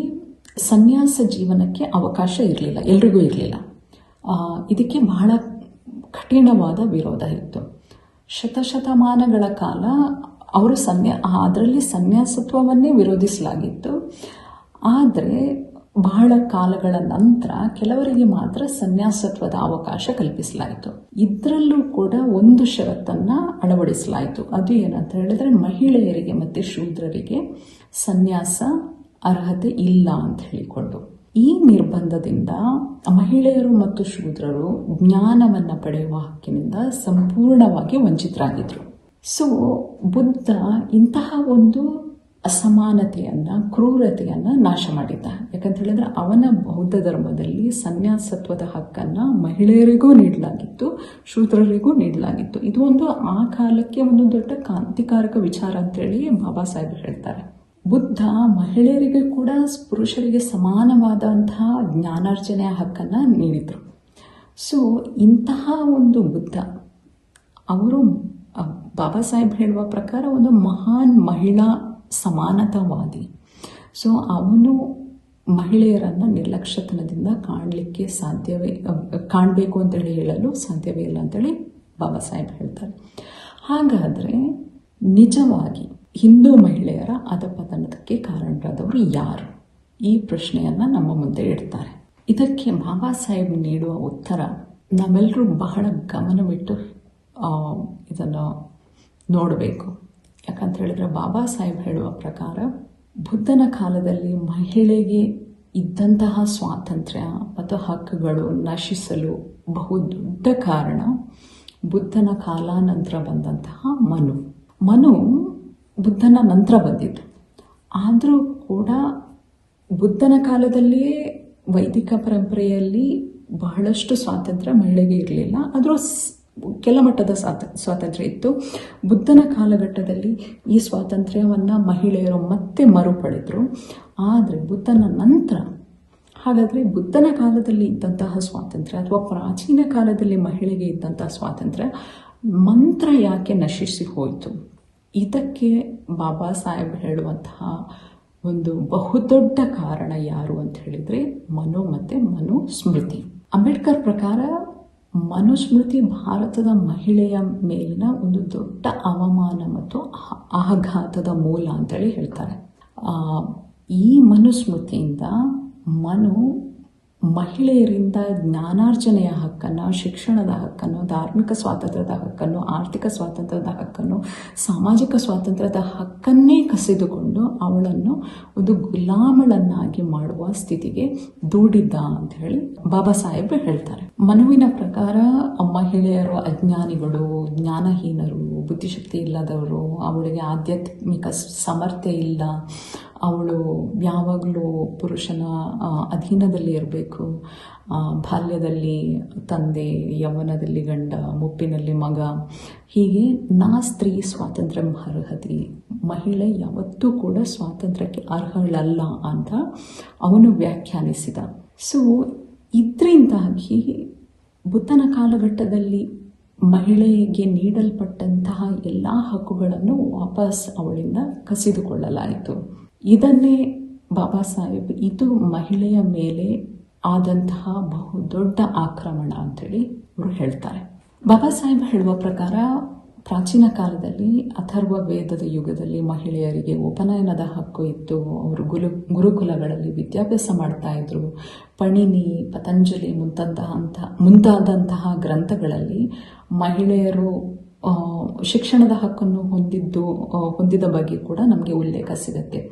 ಸನ್ಯಾಸ ಜೀವನಕ್ಕೆ ಅವಕಾಶ ಇರಲಿಲ್ಲ, ಎಲ್ರಿಗೂ ಇರಲಿಲ್ಲ. ಇದಕ್ಕೆ ಬಹಳ ಕಠಿಣವಾದ ವಿರೋಧ ಇತ್ತು. ಶತಶತಮಾನಗಳ ಕಾಲ ಅವರು ಸನ್ಯಾ, ಅದರಲ್ಲಿ ಸನ್ಯಾಸತ್ವವನ್ನೇ ವಿರೋಧಿಸಲಾಗಿತ್ತು. ಆದರೆ ಬಹಳ ಕಾಲಗಳ ನಂತರ ಕೆಲವರಿಗೆ ಮಾತ್ರ ಸನ್ಯಾಸತ್ವದ ಅವಕಾಶ ಕಲ್ಪಿಸಲಾಯಿತು. ಇದರಲ್ಲೂ ಕೂಡ ಒಂದು ಷರತ್ತನ್ನ ಅಳವಡಿಸಲಾಯಿತು. ಅದು ಏನಂತ ಹೇಳಿದ್ರೆ ಮಹಿಳೆಯರಿಗೆ ಮತ್ತೆ ಶೂದ್ರರಿಗೆ ಸನ್ಯಾಸ ಅರ್ಹತೆ ಇಲ್ಲ ಅಂತ ಹೇಳಿಕೊಂಡು. ಈ ನಿರ್ಬಂಧದಿಂದ ಮಹಿಳೆಯರು ಮತ್ತು ಶೂದ್ರರು ಜ್ಞಾನವನ್ನ ಪಡೆಯುವ ಹಕ್ಕಿನಿಂದ ಸಂಪೂರ್ಣವಾಗಿ ವಂಚಿತರಾಗಿದ್ರು. ಸೊ ಬುದ್ಧ ಇಂತಹ ಒಂದು ಅಸಮಾನತೆಯನ್ನ, ಕ್ರೂರತೆಯನ್ನು ನಾಶ ಮಾಡಿದ್ದ. ಯಾಕಂತ ಹೇಳಿದ್ರೆ ಅವನ ಬೌದ್ಧ ಧರ್ಮದಲ್ಲಿ ಸನ್ಯಾಸತ್ವದ ಹಕ್ಕನ್ನ ಮಹಿಳೆಯರಿಗೂ ನೀಡಲಾಗಿತ್ತು, ಶೂದ್ರರಿಗೂ ನೀಡಲಾಗಿತ್ತು. ಇದು ಒಂದು ಆ ಕಾಲಕ್ಕೆ ಒಂದು ದೊಡ್ಡ ಕ್ರಾಂತಿಕಾರಕ ವಿಚಾರ ಅಂತೇಳಿ ಬಾಬಾ ಸಾಹೇಬ್ ಹೇಳ್ತಾರೆ. ಬುದ್ಧ ಮಹಿಳೆಯರಿಗೆ ಕೂಡ ಪುರುಷರಿಗೆ ಸಮಾನವಾದಂತಹ ಜ್ಞಾನಾರ್ಜನೆಯ ಹಕ್ಕನ್ನ ನೀಡಿದ್ರು. ಸೊ ಇಂತಹ ಒಂದು ಬುದ್ಧ, ಅವರು ಬಾಬಾ ಸಾಹೇಬ್ ಹೇಳುವ ಪ್ರಕಾರ ಒಂದು ಮಹಾನ್ ಮಹಿಳಾ ಸಮಾನತಾವಾದಿ. ಸೊ ಅವನು ಮಹಿಳೆಯರನ್ನ ನಿರ್ಲಕ್ಷ್ಯತನದಿಂದ ಕಾಣಲಿಕ್ಕೆ ಸಾಧ್ಯವೇ ಕಾಣಬೇಕು ಅಂತೇಳಿ ಹೇಳಲು ಸಾಧ್ಯವೇ ಇಲ್ಲ ಅಂತೇಳಿ ಬಾಬಾ ಸಾಹೇಬ್ ಹೇಳ್ತಾರೆ. ಹಾಗಾದರೆ ನಿಜವಾಗಿ ಹಿಂದೂ ಮಹಿಳೆಯರ ಅಧಪತನಕ್ಕೆ ಕಾರಣರಾದವರು ಯಾರು? ಈ ಪ್ರಶ್ನೆಯನ್ನ ನಮ್ಮ ಮುಂದೆ ಇಡ್ತಾರೆ. ಇದಕ್ಕೆ ಬಾಬಾ ಸಾಹೇಬ್ ನೀಡುವ ಉತ್ತರ ನಾವೆಲ್ಲರೂ ಬಹಳ ಗಮನವಿಟ್ಟು ಇದನ್ನು ನೋಡಬೇಕು. ಯಾಕಂತ ಹೇಳಿದ್ರೆ ಬಾಬಾ ಸಾಹೇಬ್ ಹೇಳುವ ಪ್ರಕಾರ ಬುದ್ಧನ ಕಾಲದಲ್ಲಿ ಮಹಿಳೆಗೆ ಇದ್ದಂತಹ ಸ್ವಾತಂತ್ರ್ಯ ಮತ್ತು ಹಕ್ಕುಗಳು ನಶಿಸಲು ಬಹು ದೊಡ್ಡ ಕಾರಣ ಬುದ್ಧನ ಕಾಲಾನಂತರ ಬಂದಂತಹ ಮನು. ಮನು ಬುದ್ಧನ ನಂತರ ಬಂದಿದ್ದು. ಆದರೂ ಕೂಡ ಬುದ್ಧನ ಕಾಲದಲ್ಲಿಯೇ ವೈದಿಕ ಪರಂಪರೆಯಲ್ಲಿ ಬಹಳಷ್ಟು ಸ್ವಾತಂತ್ರ್ಯ ಮಹಿಳೆಗೆ ಇರಲಿಲ್ಲ. ಆದರೂ ಕೆಲ ಮಟ್ಟದ ಸ್ವಾತ, ಸ್ವಾತಂತ್ರ್ಯ ಇತ್ತು. ಬುದ್ಧನ ಕಾಲಘಟ್ಟದಲ್ಲಿ ಈ ಸ್ವಾತಂತ್ರ್ಯವನ್ನು ಮಹಿಳೆಯರು ಮತ್ತೆ ಮರುಪಡೆದರು ಆದರೆ ಬುದ್ಧನ ನಂತರ, ಹಾಗಾದರೆ ಬುದ್ಧನ ಕಾಲದಲ್ಲಿ ಇದ್ದಂತಹ ಸ್ವಾತಂತ್ರ್ಯ ಅಥವಾ ಪ್ರಾಚೀನ ಕಾಲದಲ್ಲಿ ಮಹಿಳೆಗೆ ಇದ್ದಂತಹ ಸ್ವಾತಂತ್ರ್ಯ ಮಂತ್ರ ಯಾಕೆ ನಶಿಸಿ ಹೋಯಿತು? ಇದಕ್ಕೆ ಬಾಬಾ ಸಾಹೇಬ್ ಹೇಳುವಂತಹ ಒಂದು ಬಹುದೊಡ್ಡ ಕಾರಣ ಯಾರು ಅಂತ ಹೇಳಿದರೆ ಮನು ಮತ್ತು ಮನು ಸ್ಮೃತಿ. ಅಂಬೇಡ್ಕರ್ ಪ್ರಕಾರ ಮನುಸ್ಮೃತಿ ಭಾರತದ ಮಹಿಳೆಯ ಮೇಲಿನ ಒಂದು ದೊಡ್ಡ ಅವಮಾನ ಮತ್ತು ಆಘಾತದ ಮೂಲ ಅಂತೇಳಿ ಹೇಳ್ತಾರೆ. ಈ ಮನುಸ್ಮೃತಿಯಿಂದ ಮನು ಮಹಿಳೆಯರಿಂದ ಜ್ಞಾನಾರ್ಜನೆಯ ಹಕ್ಕನ್ನು, ಶಿಕ್ಷಣದ ಹಕ್ಕನ್ನು, ಧಾರ್ಮಿಕ ಸ್ವಾತಂತ್ರ್ಯದ ಹಕ್ಕನ್ನು, ಆರ್ಥಿಕ ಸ್ವಾತಂತ್ರ್ಯದ ಹಕ್ಕನ್ನು, ಸಾಮಾಜಿಕ ಸ್ವಾತಂತ್ರ್ಯದ ಹಕ್ಕನ್ನೇ ಕಸಿದುಕೊಂಡು ಅವಳನ್ನು ಒಂದು ಗುಲಾಮಳನ್ನಾಗಿ ಮಾಡುವ ಸ್ಥಿತಿಗೆ ದೂಡಿದ್ದ ಅಂತ ಹೇಳಿ ಬಾಬಾ ಸಾಹೇಬ್ ಹೇಳ್ತಾರೆ. ಮನುವಿನ ಪ್ರಕಾರ ಮಹಿಳೆಯರು ಅಜ್ಞಾನಿಗಳು, ಜ್ಞಾನಹೀನರು, ಬುದ್ಧಿಶಕ್ತಿ ಇಲ್ಲದವರು, ಅವಳಿಗೆ ಆಧ್ಯಾತ್ಮಿಕ ಸಾಮರ್ಥ್ಯ ಇಲ್ಲ ಅವಳು ಯಾವಾಗಲೂ ಪುರುಷನ ಅಧೀನದಲ್ಲಿ ಇರಬೇಕು. ಬಾಲ್ಯದಲ್ಲಿ ತಂದೆ, ಯವನದಲ್ಲಿ ಗಂಡ, ಮುಪ್ಪಿನಲ್ಲಿ ಮಗ. ಹೀಗೆ ನಾ ಸ್ತ್ರೀ ಸ್ವಾತಂತ್ರ್ಯ ಅರ್ಹತಿ. ಮಹಿಳೆ ಯಾವತ್ತೂ ಕೂಡ ಸ್ವಾತಂತ್ರ್ಯಕ್ಕೆ ಅರ್ಹಳಲ್ಲ ಅಂತ ಅವನು ವ್ಯಾಖ್ಯಾನಿಸಿದ. ಸೊ ಇದರಿಂದಾಗಿ ಬುದ್ಧನ ಕಾಲಘಟ್ಟದಲ್ಲಿ ಮಹಿಳೆಗೆ ನೀಡಲ್ಪಟ್ಟಂತಹ ಎಲ್ಲ ಹಕ್ಕುಗಳನ್ನು ವಾಪಸ್ ಅವಳಿಂದ ಕಸಿದುಕೊಳ್ಳಲಾಯಿತು. ಇದನ್ನೇ ಬಾಬಾ ಸಾಹೇಬ್, ಇದು ಮಹಿಳೆಯ ಮೇಲೆ ಆದಂತಹ ಬಹುದೊಡ್ಡ ಆಕ್ರಮಣ ಅಂತೇಳಿ ಅವರು ಹೇಳ್ತಾರೆ. ಬಾಬಾ ಸಾಹೇಬ್ ಹೇಳುವ ಪ್ರಕಾರ, ಪ್ರಾಚೀನ ಕಾಲದಲ್ಲಿ ಅಥರ್ವ ವೇದದ ಯುಗದಲ್ಲಿ ಮಹಿಳೆಯರಿಗೆ ಉಪನಯನದ ಹಕ್ಕು ಇತ್ತು. ಅವರು ಗುರು ಗುರುಕುಲಗಳಲ್ಲಿ ವಿದ್ಯಾಭ್ಯಾಸ ಮಾಡ್ತಾ ಇದ್ರು. ಪಣಿನಿ, ಪತಂಜಲಿ ಮುಂತಾದಂತಹ ಮುಂತಾದಂತಹ ಗ್ರಂಥಗಳಲ್ಲಿ ಮಹಿಳೆಯರು ಶಿಕ್ಷಣದ ಹಕ್ಕನ್ನು ಹೊಂದಿದ್ದು ಹೊಂದಿದ ಬಗ್ಗೆ ಕೂಡ ನಮಗೆ ಉಲ್ಲೇಖ ಸಿಗುತ್ತೆ.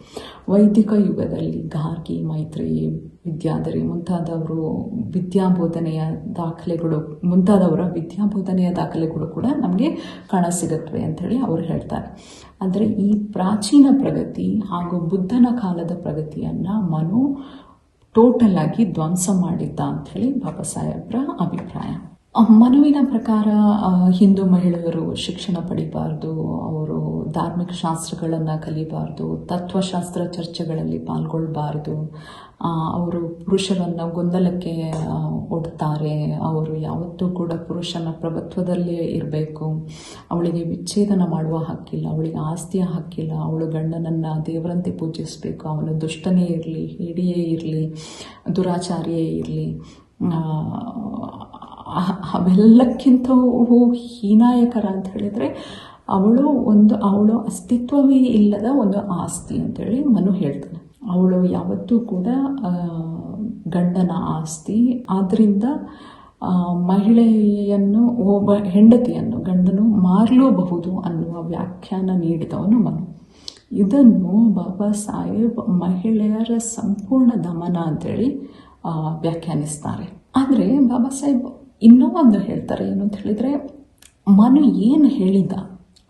ವೈದಿಕ ಯುಗದಲ್ಲಿ ಗಾರ್ಗಿ, ಮೈತ್ರಿ, ವಿದ್ಯಾಧರಿ ಮುಂತಾದವರು ವಿದ್ಯಾಬೋಧನೆಯ ದಾಖಲೆಗಳು, ಮುಂತಾದವರ ವಿದ್ಯಾಬೋಧನೆಯ ದಾಖಲೆಗಳು ಕೂಡ ನಮಗೆ ಕಾಣ ಸಿಗತ್ವೆ ಅಂಥೇಳಿ ಅವರು ಹೇಳ್ತಾರೆ. ಅಂದರೆ ಈ ಪ್ರಾಚೀನ ಪ್ರಗತಿ ಹಾಗೂ ಬುದ್ಧನ ಕಾಲದ ಪ್ರಗತಿಯನ್ನು ಮನು ಟೋಟಲ್ ಆಗಿ ಧ್ವಂಸ ಮಾಡಿದ್ದ ಅಂಥೇಳಿ ಬಾಬಾ ಸಾಹೇಬ್ರ ಅಭಿಪ್ರಾಯ. ಮನುವಿನ ಪ್ರಕಾರ ಹಿಂದೂ ಮಹಿಳೆಯರು ಶಿಕ್ಷಣ ಪಡಿಬಾರ್ದು, ಅವರು ಧಾರ್ಮಿಕ ಶಾಸ್ತ್ರಗಳನ್ನು ಕಲಿಬಾರ್ದು, ತತ್ವಶಾಸ್ತ್ರ ಚರ್ಚೆಗಳಲ್ಲಿ ಪಾಲ್ಗೊಳ್ಬಾರ್ದು ಅವರು ಪುರುಷರನ್ನು ಗೊಂದಲಕ್ಕೆ ಒಡ್ತಾರೆ, ಅವರು ಯಾವತ್ತೂ ಕೂಡ ಪುರುಷನ ಪ್ರಭುತ್ವದಲ್ಲೇ ಇರಬೇಕು. ಅವಳಿಗೆ ವಿಚ್ಛೇದನ ಮಾಡುವ ಹಕ್ಕಿಲ್ಲ, ಅವಳಿಗೆ ಆಸ್ತಿಯ ಹಕ್ಕಿಲ್ಲ, ಅವಳು ಗಂಡನನ್ನು ದೇವರಂತೆ ಪೂಜಿಸಬೇಕು, ಅವನು ದುಷ್ಟನೇ ಇರಲಿ, ಹಿಡಿಯೇ ಇರಲಿ, ದುರಾಚಾರಿಯೇ ಇರಲಿ ಅವೆಲ್ಲಕ್ಕಿಂತವೂ ಹೀನಾಯಕರ ಅಂತ ಹೇಳಿದರೆ, ಅವಳು ಒಂದು, ಅವಳು ಅಸ್ತಿತ್ವವೇ ಇಲ್ಲದ ಒಂದು ಆಸ್ತಿ ಅಂತೇಳಿ ಮನು ಹೇಳ್ತಾನೆ. ಅವಳು ಯಾವತ್ತೂ ಕೂಡ ಗಂಡನ ಆಸ್ತಿ. ಆದ್ದರಿಂದ ಮಹಿಳೆಯನ್ನು, ಒಬ್ಬ ಹೆಂಡತಿಯನ್ನು ಗಂಡನು ಮಾರಲೂಬಹುದು ಅನ್ನುವ ವ್ಯಾಖ್ಯಾನ ನೀಡಿದವನು ಮನು. ಇದನ್ನು ಬಾಬಾ ಸಾಹೇಬ್ ಮಹಿಳೆಯರ ಸಂಪೂರ್ಣ ದಮನ ಅಂತೇಳಿ ವ್ಯಾಖ್ಯಾನಿಸ್ತಾರೆ. ಆದರೆ ಬಾಬಾ ಸಾಹೇಬ್ ಇನ್ನೂ ಒಂದು ಹೇಳ್ತಾರೆ, ಏನು ಅಂತ ಹೇಳಿದರೆ, ಮನು ಏನು ಹೇಳಿದ,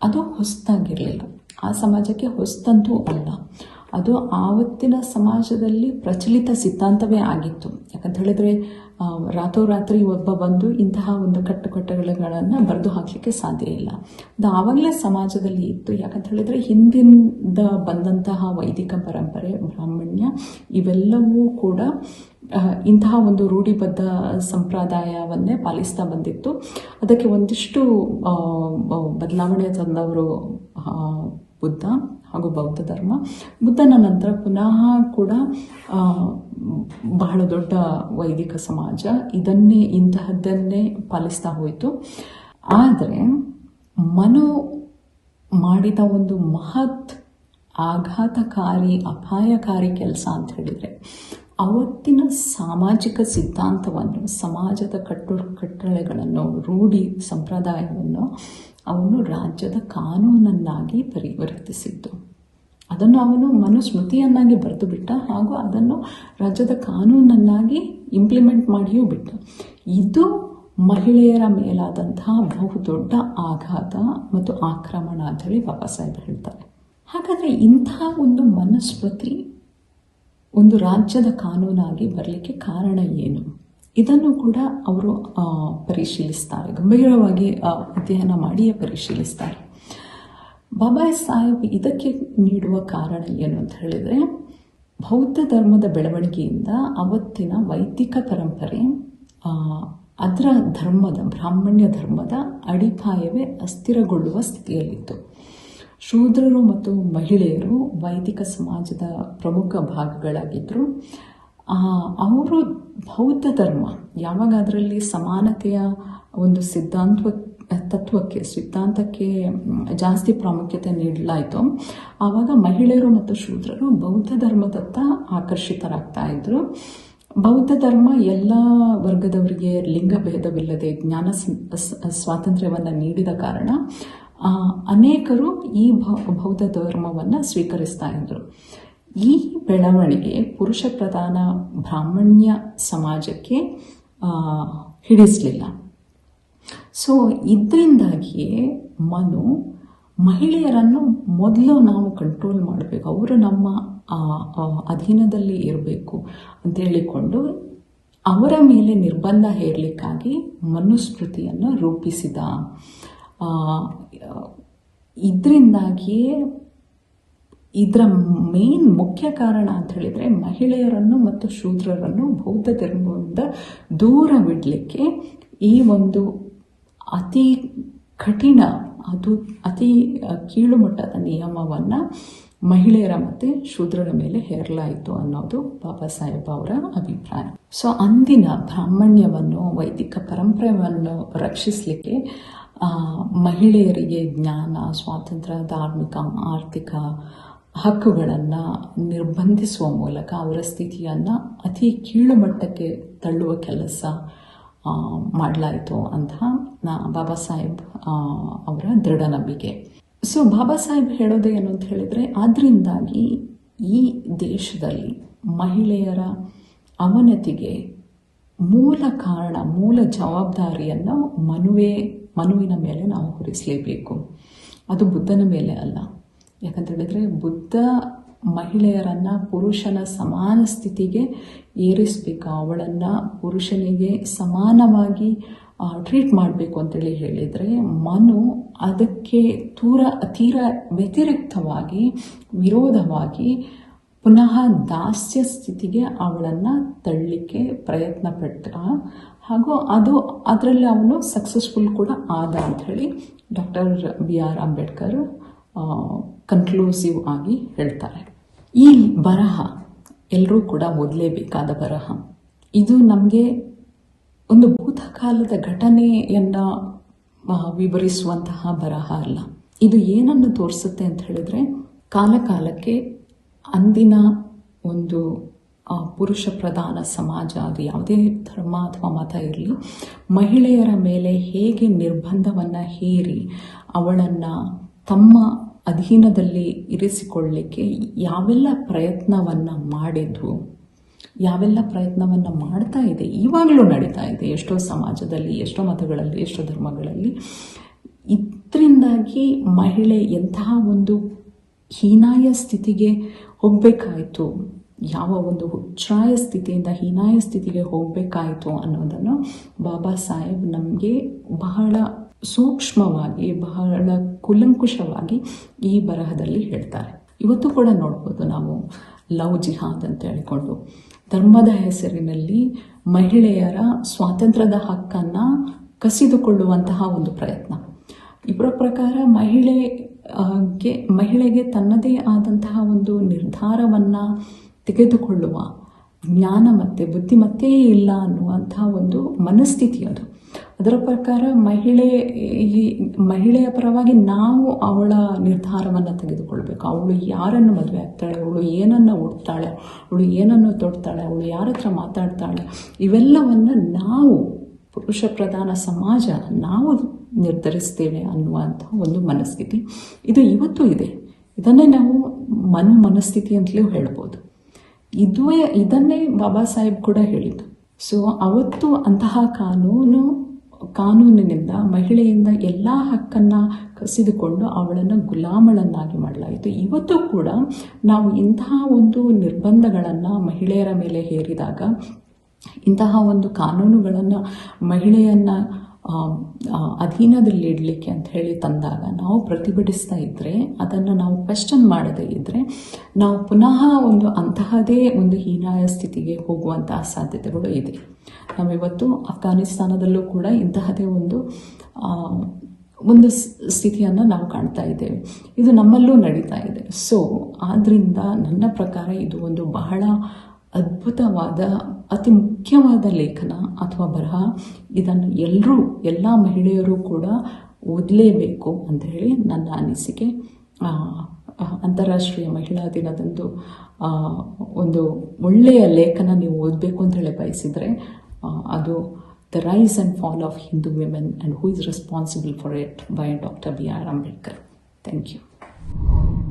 ಅದು ಹೊಸದಾಗಿರಲಿಲ್ಲ. ಆ ಸಮಾಜಕ್ಕೆ ಹೊಸದಂತೂ ಅಲ್ಲ. ಅದು ಆವತ್ತಿನ ಸಮಾಜದಲ್ಲಿ ಪ್ರಚಲಿತ ಸಿದ್ಧಾಂತವೇ ಆಗಿತ್ತು. ಯಾಕಂತ ಹೇಳಿದರೆ ರಾತ್ರೋರಾತ್ರಿ ಒಬ್ಬ ಬಂದು ಇಂತಹ ಒಂದು ಕಟ್ಟುಕಟ್ಟೆಗಳನ್ನು ಬರೆದು ಹಾಕಲಿಕ್ಕೆ ಸಾಧ್ಯ ಇಲ್ಲ. ಅದು ಆವಾಗಲೇ ಸಮಾಜದಲ್ಲಿ ಇತ್ತು. ಯಾಕಂತ ಹೇಳಿದರೆ ಹಿಂದಿಂದ ಬಂದಂತಹ ವೈದಿಕ ಪರಂಪರೆ, ಬ್ರಾಹ್ಮಣ್ಯ, ಇವೆಲ್ಲವೂ ಕೂಡ ಇಂತಹ ಒಂದು ರೂಢಿಬದ್ಧ ಸಂಪ್ರದಾಯವನ್ನೇ ಪಾಲಿಸ್ತಾ ಬಂದಿತ್ತು. ಅದಕ್ಕೆ ಒಂದಿಷ್ಟು ಬದಲಾವಣೆ ತಂದವರು ಬುದ್ಧ ಹಾಗೂ ಬೌದ್ಧ ಧರ್ಮ. ಬುದ್ಧನ ನಂತರ ಪುನಃ ಕೂಡ ಬಹಳ ದೊಡ್ಡ ವೈದಿಕ ಸಮಾಜ ಇದನ್ನೇ, ಇಂತಹದ್ದನ್ನೇ ಪಾಲಿಸ್ತಾ ಹೋಯಿತು. ಆದರೆ ಮನು ಮಾಡಿದ ಒಂದು ಮಹತ್ ಆಘಾತಕಾರಿ, ಅಪಾಯಕಾರಿ ಕೆಲಸ ಅಂತ ಹೇಳಿದರೆ ಅವತ್ತಿನ ಸಾಮಾಜಿಕ ಸಿದ್ಧಾಂತವನ್ನು, ಸಮಾಜದ ಕಟ್ಟು ಕಟ್ಟಳೆಗಳನ್ನು, ರೂಢಿ ಸಂಪ್ರದಾಯವನ್ನು ಅವನು ರಾಜ್ಯದ ಕಾನೂನನ್ನಾಗಿ ಪರಿವರ್ತಿಸಿದ್ದು. ಅದನ್ನು ಅವನು ಮನುಸ್ಮೃತಿಯನ್ನಾಗಿ ಬರೆದು ಬಿಟ್ಟ ಹಾಗೂ ಅದನ್ನು ರಾಜ್ಯದ ಕಾನೂನನ್ನಾಗಿ ಇಂಪ್ಲಿಮೆಂಟ್ ಮಾಡಿಯೂ ಬಿಟ್ಟ. ಇದು ಮಹಿಳೆಯರ ಮೇಲಾದಂತಹ ಬಹುದೊಡ್ಡ ಆಘಾತ ಮತ್ತು ಆಕ್ರಮಣ ಅಂತ ಹೇಳಿ ಬಾಬಾ ಸಾಹೇಬ್ ಹೇಳ್ತಾರೆ. ಹಾಗಾದರೆ ಇಂಥ ಒಂದು ಮನುಸ್ಮೃತಿ ಒಂದು ರಾಜ್ಯದ ಕಾನೂನಾಗಿ ಬರಲಿಕ್ಕೆ ಕಾರಣ ಏನು? ಇದನ್ನು ಕೂಡ ಅವರು ಪರಿಶೀಲಿಸ್ತಾರೆ. ಗಂಭೀರವಾಗಿ ಅಧ್ಯಯನ ಮಾಡಿಯೇ ಪರಿಶೀಲಿಸ್ತಾರೆ. ಬಾಬಾ ಸಾಹೇಬ್ ಇದಕ್ಕೆ ನೀಡುವ ಕಾರಣ ಏನು ಅಂತ ಹೇಳಿದರೆ, ಬೌದ್ಧ ಧರ್ಮದ ಬೆಳವಣಿಗೆಯಿಂದ ಅವತ್ತಿನ ವೈದಿಕ ಪರಂಪರೆ ಅದರ ಧರ್ಮದ, ಬ್ರಾಹ್ಮಣ್ಯ ಧರ್ಮದ ಅಡಿಪಾಯವೇ ಅಸ್ಥಿರಗೊಳ್ಳುವ ಸ್ಥಿತಿಯಲ್ಲಿತ್ತು. ಶೂದ್ರರು ಮತ್ತು ಮಹಿಳೆಯರು ವೈದಿಕ ಸಮಾಜದ ಪ್ರಮುಖ ಭಾಗಗಳಾಗಿದ್ದರು ಅವರು ಬೌದ್ಧ ಧರ್ಮ, ಯಾವಾಗ ಅದರಲ್ಲಿ ಸಮಾನತೆಯ ಒಂದು ಸಿದ್ಧಾಂತ ತತ್ವಕ್ಕೆ, ಸಿದ್ಧಾಂತಕ್ಕೆ ಜಾಸ್ತಿ ಪ್ರಾಮುಖ್ಯತೆ ನೀಡಲಾಯಿತು. ಆವಾಗ ಮಹಿಳೆಯರು ಮತ್ತು ಶೂದ್ರರು ಬೌದ್ಧ ಧರ್ಮದತ್ತ ಆಕರ್ಷಿತರಾಗ್ತಾ ಇದ್ರು. ಬೌದ್ಧ ಧರ್ಮ ಎಲ್ಲ ವರ್ಗದವರಿಗೆ ಲಿಂಗಭೇದವಿಲ್ಲದೆ ಜ್ಞಾನ ಸ್ವಾತಂತ್ರ್ಯವನ್ನು ನೀಡಿದ ಕಾರಣ ಅನೇಕರು ಈ ಬೌದ್ಧ ಧರ್ಮವನ್ನು ಸ್ವೀಕರಿಸ್ತಾ ಇದ್ದರು ಈ ಬೆಳವಣಿಗೆ ಪುರುಷ ಪ್ರಧಾನ ಬ್ರಾಹ್ಮಣ್ಯ ಸಮಾಜಕ್ಕೆ ಹಿಡಿಸಲಿಲ್ಲ. ಸೊ ಇದರಿಂದಾಗಿಯೇ ಮನು ಮಹಿಳೆಯರನ್ನು ಮೊದಲು ನಾವು ಕಂಟ್ರೋಲ್ ಮಾಡಬೇಕು. ಅವರು ನಮ್ಮ ಅಧೀನದಲ್ಲಿ ಇರಬೇಕು ಅಂತ ಹೇಳಿಕೊಂಡು ಅವರ ಮೇಲೆ ನಿರ್ಬಂಧ ಹೇರಲಿಕ್ಕಾಗಿ ಮನುಸ್ಮೃತಿಯನ್ನು ರೂಪಿಸಿದ ಇದರಿಂದಾಗಿಯೇ ಇದರ ಮೇನ್ ಮುಖ್ಯ ಕಾರಣ ಅಂತ ಹೇಳಿದರೆ ಮಹಿಳೆಯರನ್ನು ಮತ್ತು ಶೂದ್ರರನ್ನು ಬೌದ್ಧ ಧರ್ಮದಿಂದ ದೂರವಿಡಲಿಕ್ಕೆ ಈ ಒಂದು ಅತಿ ಕಠಿಣ, ಅದು ಅತಿ ಕೀಳುಮಟ್ಟದ ನಿಯಮವನ್ನು ಮಹಿಳೆಯರ ಮತ್ತು ಶೂದ್ರರ ಮೇಲೆ ಹೇರಲಾಯಿತು ಅನ್ನೋದು ಬಾಬಾ ಸಾಹೇಬ್ ಅವರ ಅಭಿಪ್ರಾಯ. ಸೊ ಅಂದಿನ ಬ್ರಾಹ್ಮಣ್ಯವನ್ನು, ವೈದಿಕ ಪರಂಪರೆಯನ್ನು ರಕ್ಷಿಸಲಿಕ್ಕೆ ಮಹಿಳೆಯರಿಗೆ ಜ್ಞಾನ, ಸ್ವಾತಂತ್ರ್ಯ, ಧಾರ್ಮಿಕ, ಆರ್ಥಿಕ ಹಕ್ಕುಗಳನ್ನು ನಿರ್ಬಂಧಿಸುವ ಮೂಲಕ ಅವರ ಸ್ಥಿತಿಯನ್ನು ಅತಿ ಕೀಳು ಮಟ್ಟಕ್ಕೆ ತಳ್ಳುವ ಕೆಲಸ ಮಾಡಲಾಯಿತು ಅಂತ ನಾ, ಬಾಬಾ ಸಾಹೇಬ್ ಅವರ ದೃಢ ನಂಬಿಕೆ ಸೊ ಬಾಬಾ ಸಾಹೇಬ್ ಹೇಳೋದು ಏನು ಅಂತ ಹೇಳಿದರೆ ಆದ್ದರಿಂದಾಗಿ ಈ ದೇಶದಲ್ಲಿ ಮಹಿಳೆಯರ ಅವನತಿಗೆ ಮೂಲ ಕಾರಣ, ಮೂಲ ಜವಾಬ್ದಾರಿಯನ್ನು ಮನುವೆ ಮನುವಿನ ಮೇಲೆ ನಾವು ಹೊರಿಸಲೇಬೇಕು ಅದು ಬುದ್ಧನ ಮೇಲೆ ಅಲ್ಲ. ಯಾಕಂತ ಹೇಳಿದ್ರೆ ಬುದ್ಧ ಮಹಿಳೆಯರನ್ನು ಪುರುಷನ ಸಮಾನ ಸ್ಥಿತಿಗೆ ಏರಿಸಬೇಕು. ಅವಳನ್ನು ಪುರುಷನಿಗೆ ಸಮಾನವಾಗಿ ಟ್ರೀಟ್ ಮಾಡಬೇಕು ಅಂತೇಳಿ ಹೇಳಿದರೆ ಮನು ಅದಕ್ಕೆ ತೂರ ತೀರ ವ್ಯತಿರಿಕ್ತವಾಗಿ, ವಿರೋಧವಾಗಿ ಪುನಃ ದಾಸ್ಯ ಸ್ಥಿತಿಗೆ ಅವಳನ್ನು ತಳ್ಳಲಿಕ್ಕೆ ಪ್ರಯತ್ನ ಪಟ್ಟ ಹಾಗೂ ಅದು, ಅದರಲ್ಲಿ ಅವನು ಸಕ್ಸಸ್ಫುಲ್ ಕೂಡ ಆದ ಹೇಳಿ doctor B R Ambedkar conclusive ಆಗಿ ಹೇಳ್ತಾರೆ. ಈ ಬರಹ ಎಲ್ಲರೂ ಕೂಡ ಓದಲೇಬೇಕಾದ ಬರಹ. ಇದು ನಮಗೆ ಒಂದು ಭೂತಕಾಲದ ಘಟನೆಯನ್ನು ವಿವರಿಸುವಂತಹ ಬರಹ ಅಲ್ಲ. ಇದು ಏನನ್ನು ತೋರಿಸುತ್ತೆ ಅಂತ ಹೇಳಿದ್ರೆ, ಕಾಲಕಾಲಕ್ಕೆ ಅಂದಿನ ಒಂದು ಪುರುಷ ಪ್ರಧಾನ ಸಮಾಜ, ಅದು ಯಾವುದೇ ಧರ್ಮ ಅಥವಾ ಮತ ಇರಲಿ, ಮಹಿಳೆಯರ ಮೇಲೆ ಹೇಗೆ ನಿರ್ಬಂಧವನ್ನು ಹೇರಿ ಅವಳನ್ನು ತಮ್ಮ ಅಧೀನದಲ್ಲಿ ಇರಿಸಿಕೊಳ್ಳಲಿಕ್ಕೆ ಯಾವೆಲ್ಲ ಪ್ರಯತ್ನವನ್ನು ಮಾಡಿದ್ವು, ಯಾವೆಲ್ಲ ಪ್ರಯತ್ನವನ್ನು ಮಾಡ್ತಾ ಇದೆ, ಇವಾಗಲೂ ನಡೀತಾ ಇದೆ, ಎಷ್ಟೋ ಸಮಾಜದಲ್ಲಿ, ಎಷ್ಟೋ ಮತಗಳಲ್ಲಿ, ಎಷ್ಟೋ ಧರ್ಮಗಳಲ್ಲಿ. ಇದರಿಂದಾಗಿ ಮಹಿಳೆ ಎಂತಹ ಒಂದು ಹೀನಾಯ ಸ್ಥಿತಿಗೆ ಹೋಗಬೇಕಾಯಿತು. ಯಾವ ಒಂದು ಹುಚ್ಚಾಯ ಸ್ಥಿತಿಯಿಂದ ಹೀನಾಯ ಸ್ಥಿತಿಗೆ ಹೋಗಬೇಕಾಯಿತು ಅನ್ನೋದನ್ನು ಬಾಬಾ ಸಾಹೇಬ್ ನಮಗೆ ಬಹಳ ಸೂಕ್ಷ್ಮವಾಗಿ, ಬಹಳ ಕುಲಂಕುಷವಾಗಿ ಈ ಬರಹದಲ್ಲಿ ಹೇಳ್ತಾರೆ. ಇವತ್ತು ಕೂಡ ನೋಡ್ಬೋದು ನಾವು ಲವ್ ಜಿಹಾದ್ ಅಂತ ಹೇಳಿಕೊಂಡು. ಧರ್ಮದ ಹೆಸರಿನಲ್ಲಿ ಮಹಿಳೆಯರ ಸ್ವಾತಂತ್ರ್ಯದ ಹಕ್ಕನ್ನು ಕಸಿದುಕೊಳ್ಳುವಂತಹ ಒಂದು ಪ್ರಯತ್ನ. ಇವರ ಪ್ರಕಾರ ಮಹಿಳೆಗೆ ಮಹಿಳೆಗೆ ತನ್ನದೇ ಆದಂತಹ ಒಂದು ನಿರ್ಧಾರವನ್ನು ತೆಗೆದುಕೊಳ್ಳುವ ಜ್ಞಾನ ಮತ್ತು ಬುದ್ಧಿಮತ್ತೆಯೇ ಇಲ್ಲ ಅನ್ನುವಂಥ ಒಂದು ಮನಸ್ಥಿತಿ ಅದು. ಅದರ ಪ್ರಕಾರ ಮಹಿಳೆ, ಈ ಮಹಿಳೆಯ ಪರವಾಗಿ ನಾವು ಅವಳ ನಿರ್ಧಾರವನ್ನು ತೆಗೆದುಕೊಳ್ಬೇಕು. ಅವಳು ಯಾರನ್ನು ಮದುವೆ ಆಗ್ತಾಳೆ, ಅವಳು ಏನನ್ನು ಉಡ್ತಾಳೆ ಅವಳು ಏನನ್ನು ತೊಡ್ತಾಳೆ, ಅವಳು ಯಾರ ಹತ್ರ ಮಾತಾಡ್ತಾಳೆ, ಇವೆಲ್ಲವನ್ನು ನಾವು ಪುರುಷ ಪ್ರಧಾನ ಸಮಾಜ ನಾವು ನಿರ್ಧರಿಸ್ತೇವೆ ಅನ್ನುವಂಥ ಒಂದು ಮನಸ್ಥಿತಿ. ಇದು ಇವತ್ತು ಇದೆ. ಇದನ್ನೇ ನಾವು ಮನು ಮನಸ್ಥಿತಿ ಅಂತಲೂ ಹೇಳ್ಬೋದು. ಇದುವೇ, ಇದನ್ನೇ ಬಾಬಾ ಸಾಹೇಬ್ ಕೂಡ ಹೇಳಿದ್ದು. ಸೊ ಅವತ್ತು ಅಂತಹ ಕಾನೂನು, ಕಾನೂನಿನಿಂದ ಮಹಿಳೆಯಿಂದ ಎಲ್ಲ ಹಕ್ಕನ್ನು ಕಸಿದುಕೊಂಡು ಅವಳನ್ನು ಗುಲಾಮಳನ್ನಾಗಿ ಮಾಡಲಾಯಿತು. ಇವತ್ತು ಕೂಡ ನಾವು ಇಂತಹ ಒಂದು ನಿರ್ಬಂಧಗಳನ್ನು ಮಹಿಳೆಯರ ಮೇಲೆ ಹೇರಿದಾಗ, ಇಂತಹ ಒಂದು ಕಾನೂನುಗಳನ್ನು ಮಹಿಳೆಯನ್ನು ಅಧೀನದಲ್ಲಿ ಇಡಲಿಕ್ಕೆ ಅಂತ ಹೇಳಿ ತಂದಾಗ, ನಾವು ಪ್ರತಿಭಟಿಸ್ತಾ ಇದ್ದರೆ ಅದನ್ನು ನಾವು ಕ್ವೆಶ್ಚನ್ ಮಾಡದೇ ಇದ್ದರೆ ನಾವು ಪುನಃ ಒಂದು ಅಂತಹದೇ ಒಂದು ಹೀನಾಯ ಸ್ಥಿತಿಗೆ ಹೋಗುವಂತಹ ಸಾಧ್ಯತೆಗಳು ಇದೆ. ನಾವಿವತ್ತು ಅಫ್ಘಾನಿಸ್ತಾನದಲ್ಲೂ ಕೂಡ ಇಂತಹದೇ ಒಂದು ಒಂದು ಸ್ಥಿತಿಯನ್ನು ನಾವು ಕಾಣ್ತಾ ಇದ್ದೇವೆ. ಇದು ನಮ್ಮಲ್ಲೂ ನಡೀತಾ ಇದೆ. ಸೊ ಆದ್ದರಿಂದ ನನ್ನ ಪ್ರಕಾರ ಇದು ಒಂದು ಬಹಳ ಅದ್ಭುತವಾದ ಅತಿ ಮುಖ್ಯವಾದ ಲೇಖನ ಅಥವಾ ಬರಹ, ಇದನ್ನು ಎಲ್ಲರೂ ಎಲ್ಲ ಮಹಿಳೆಯರು ಕೂಡ ಓದಲೇಬೇಕು ಅಂತ ಹೇಳಿ ನನ್ನ ಅನಿಸಿಕೆ. ಅಂತಾರಾಷ್ಟ್ರೀಯ ಮಹಿಳಾ ದಿನದಂದು ಒಂದು ಒಳ್ಳೆಯ ಲೇಖನ ನೀವು ಓದಬೇಕು ಅಂತ ಹೇಳಿ ಬಯಸಿದರೆ ಅದು the rise and fall of Hindu women and who is responsible for it by doctor B R Ambedkar thank you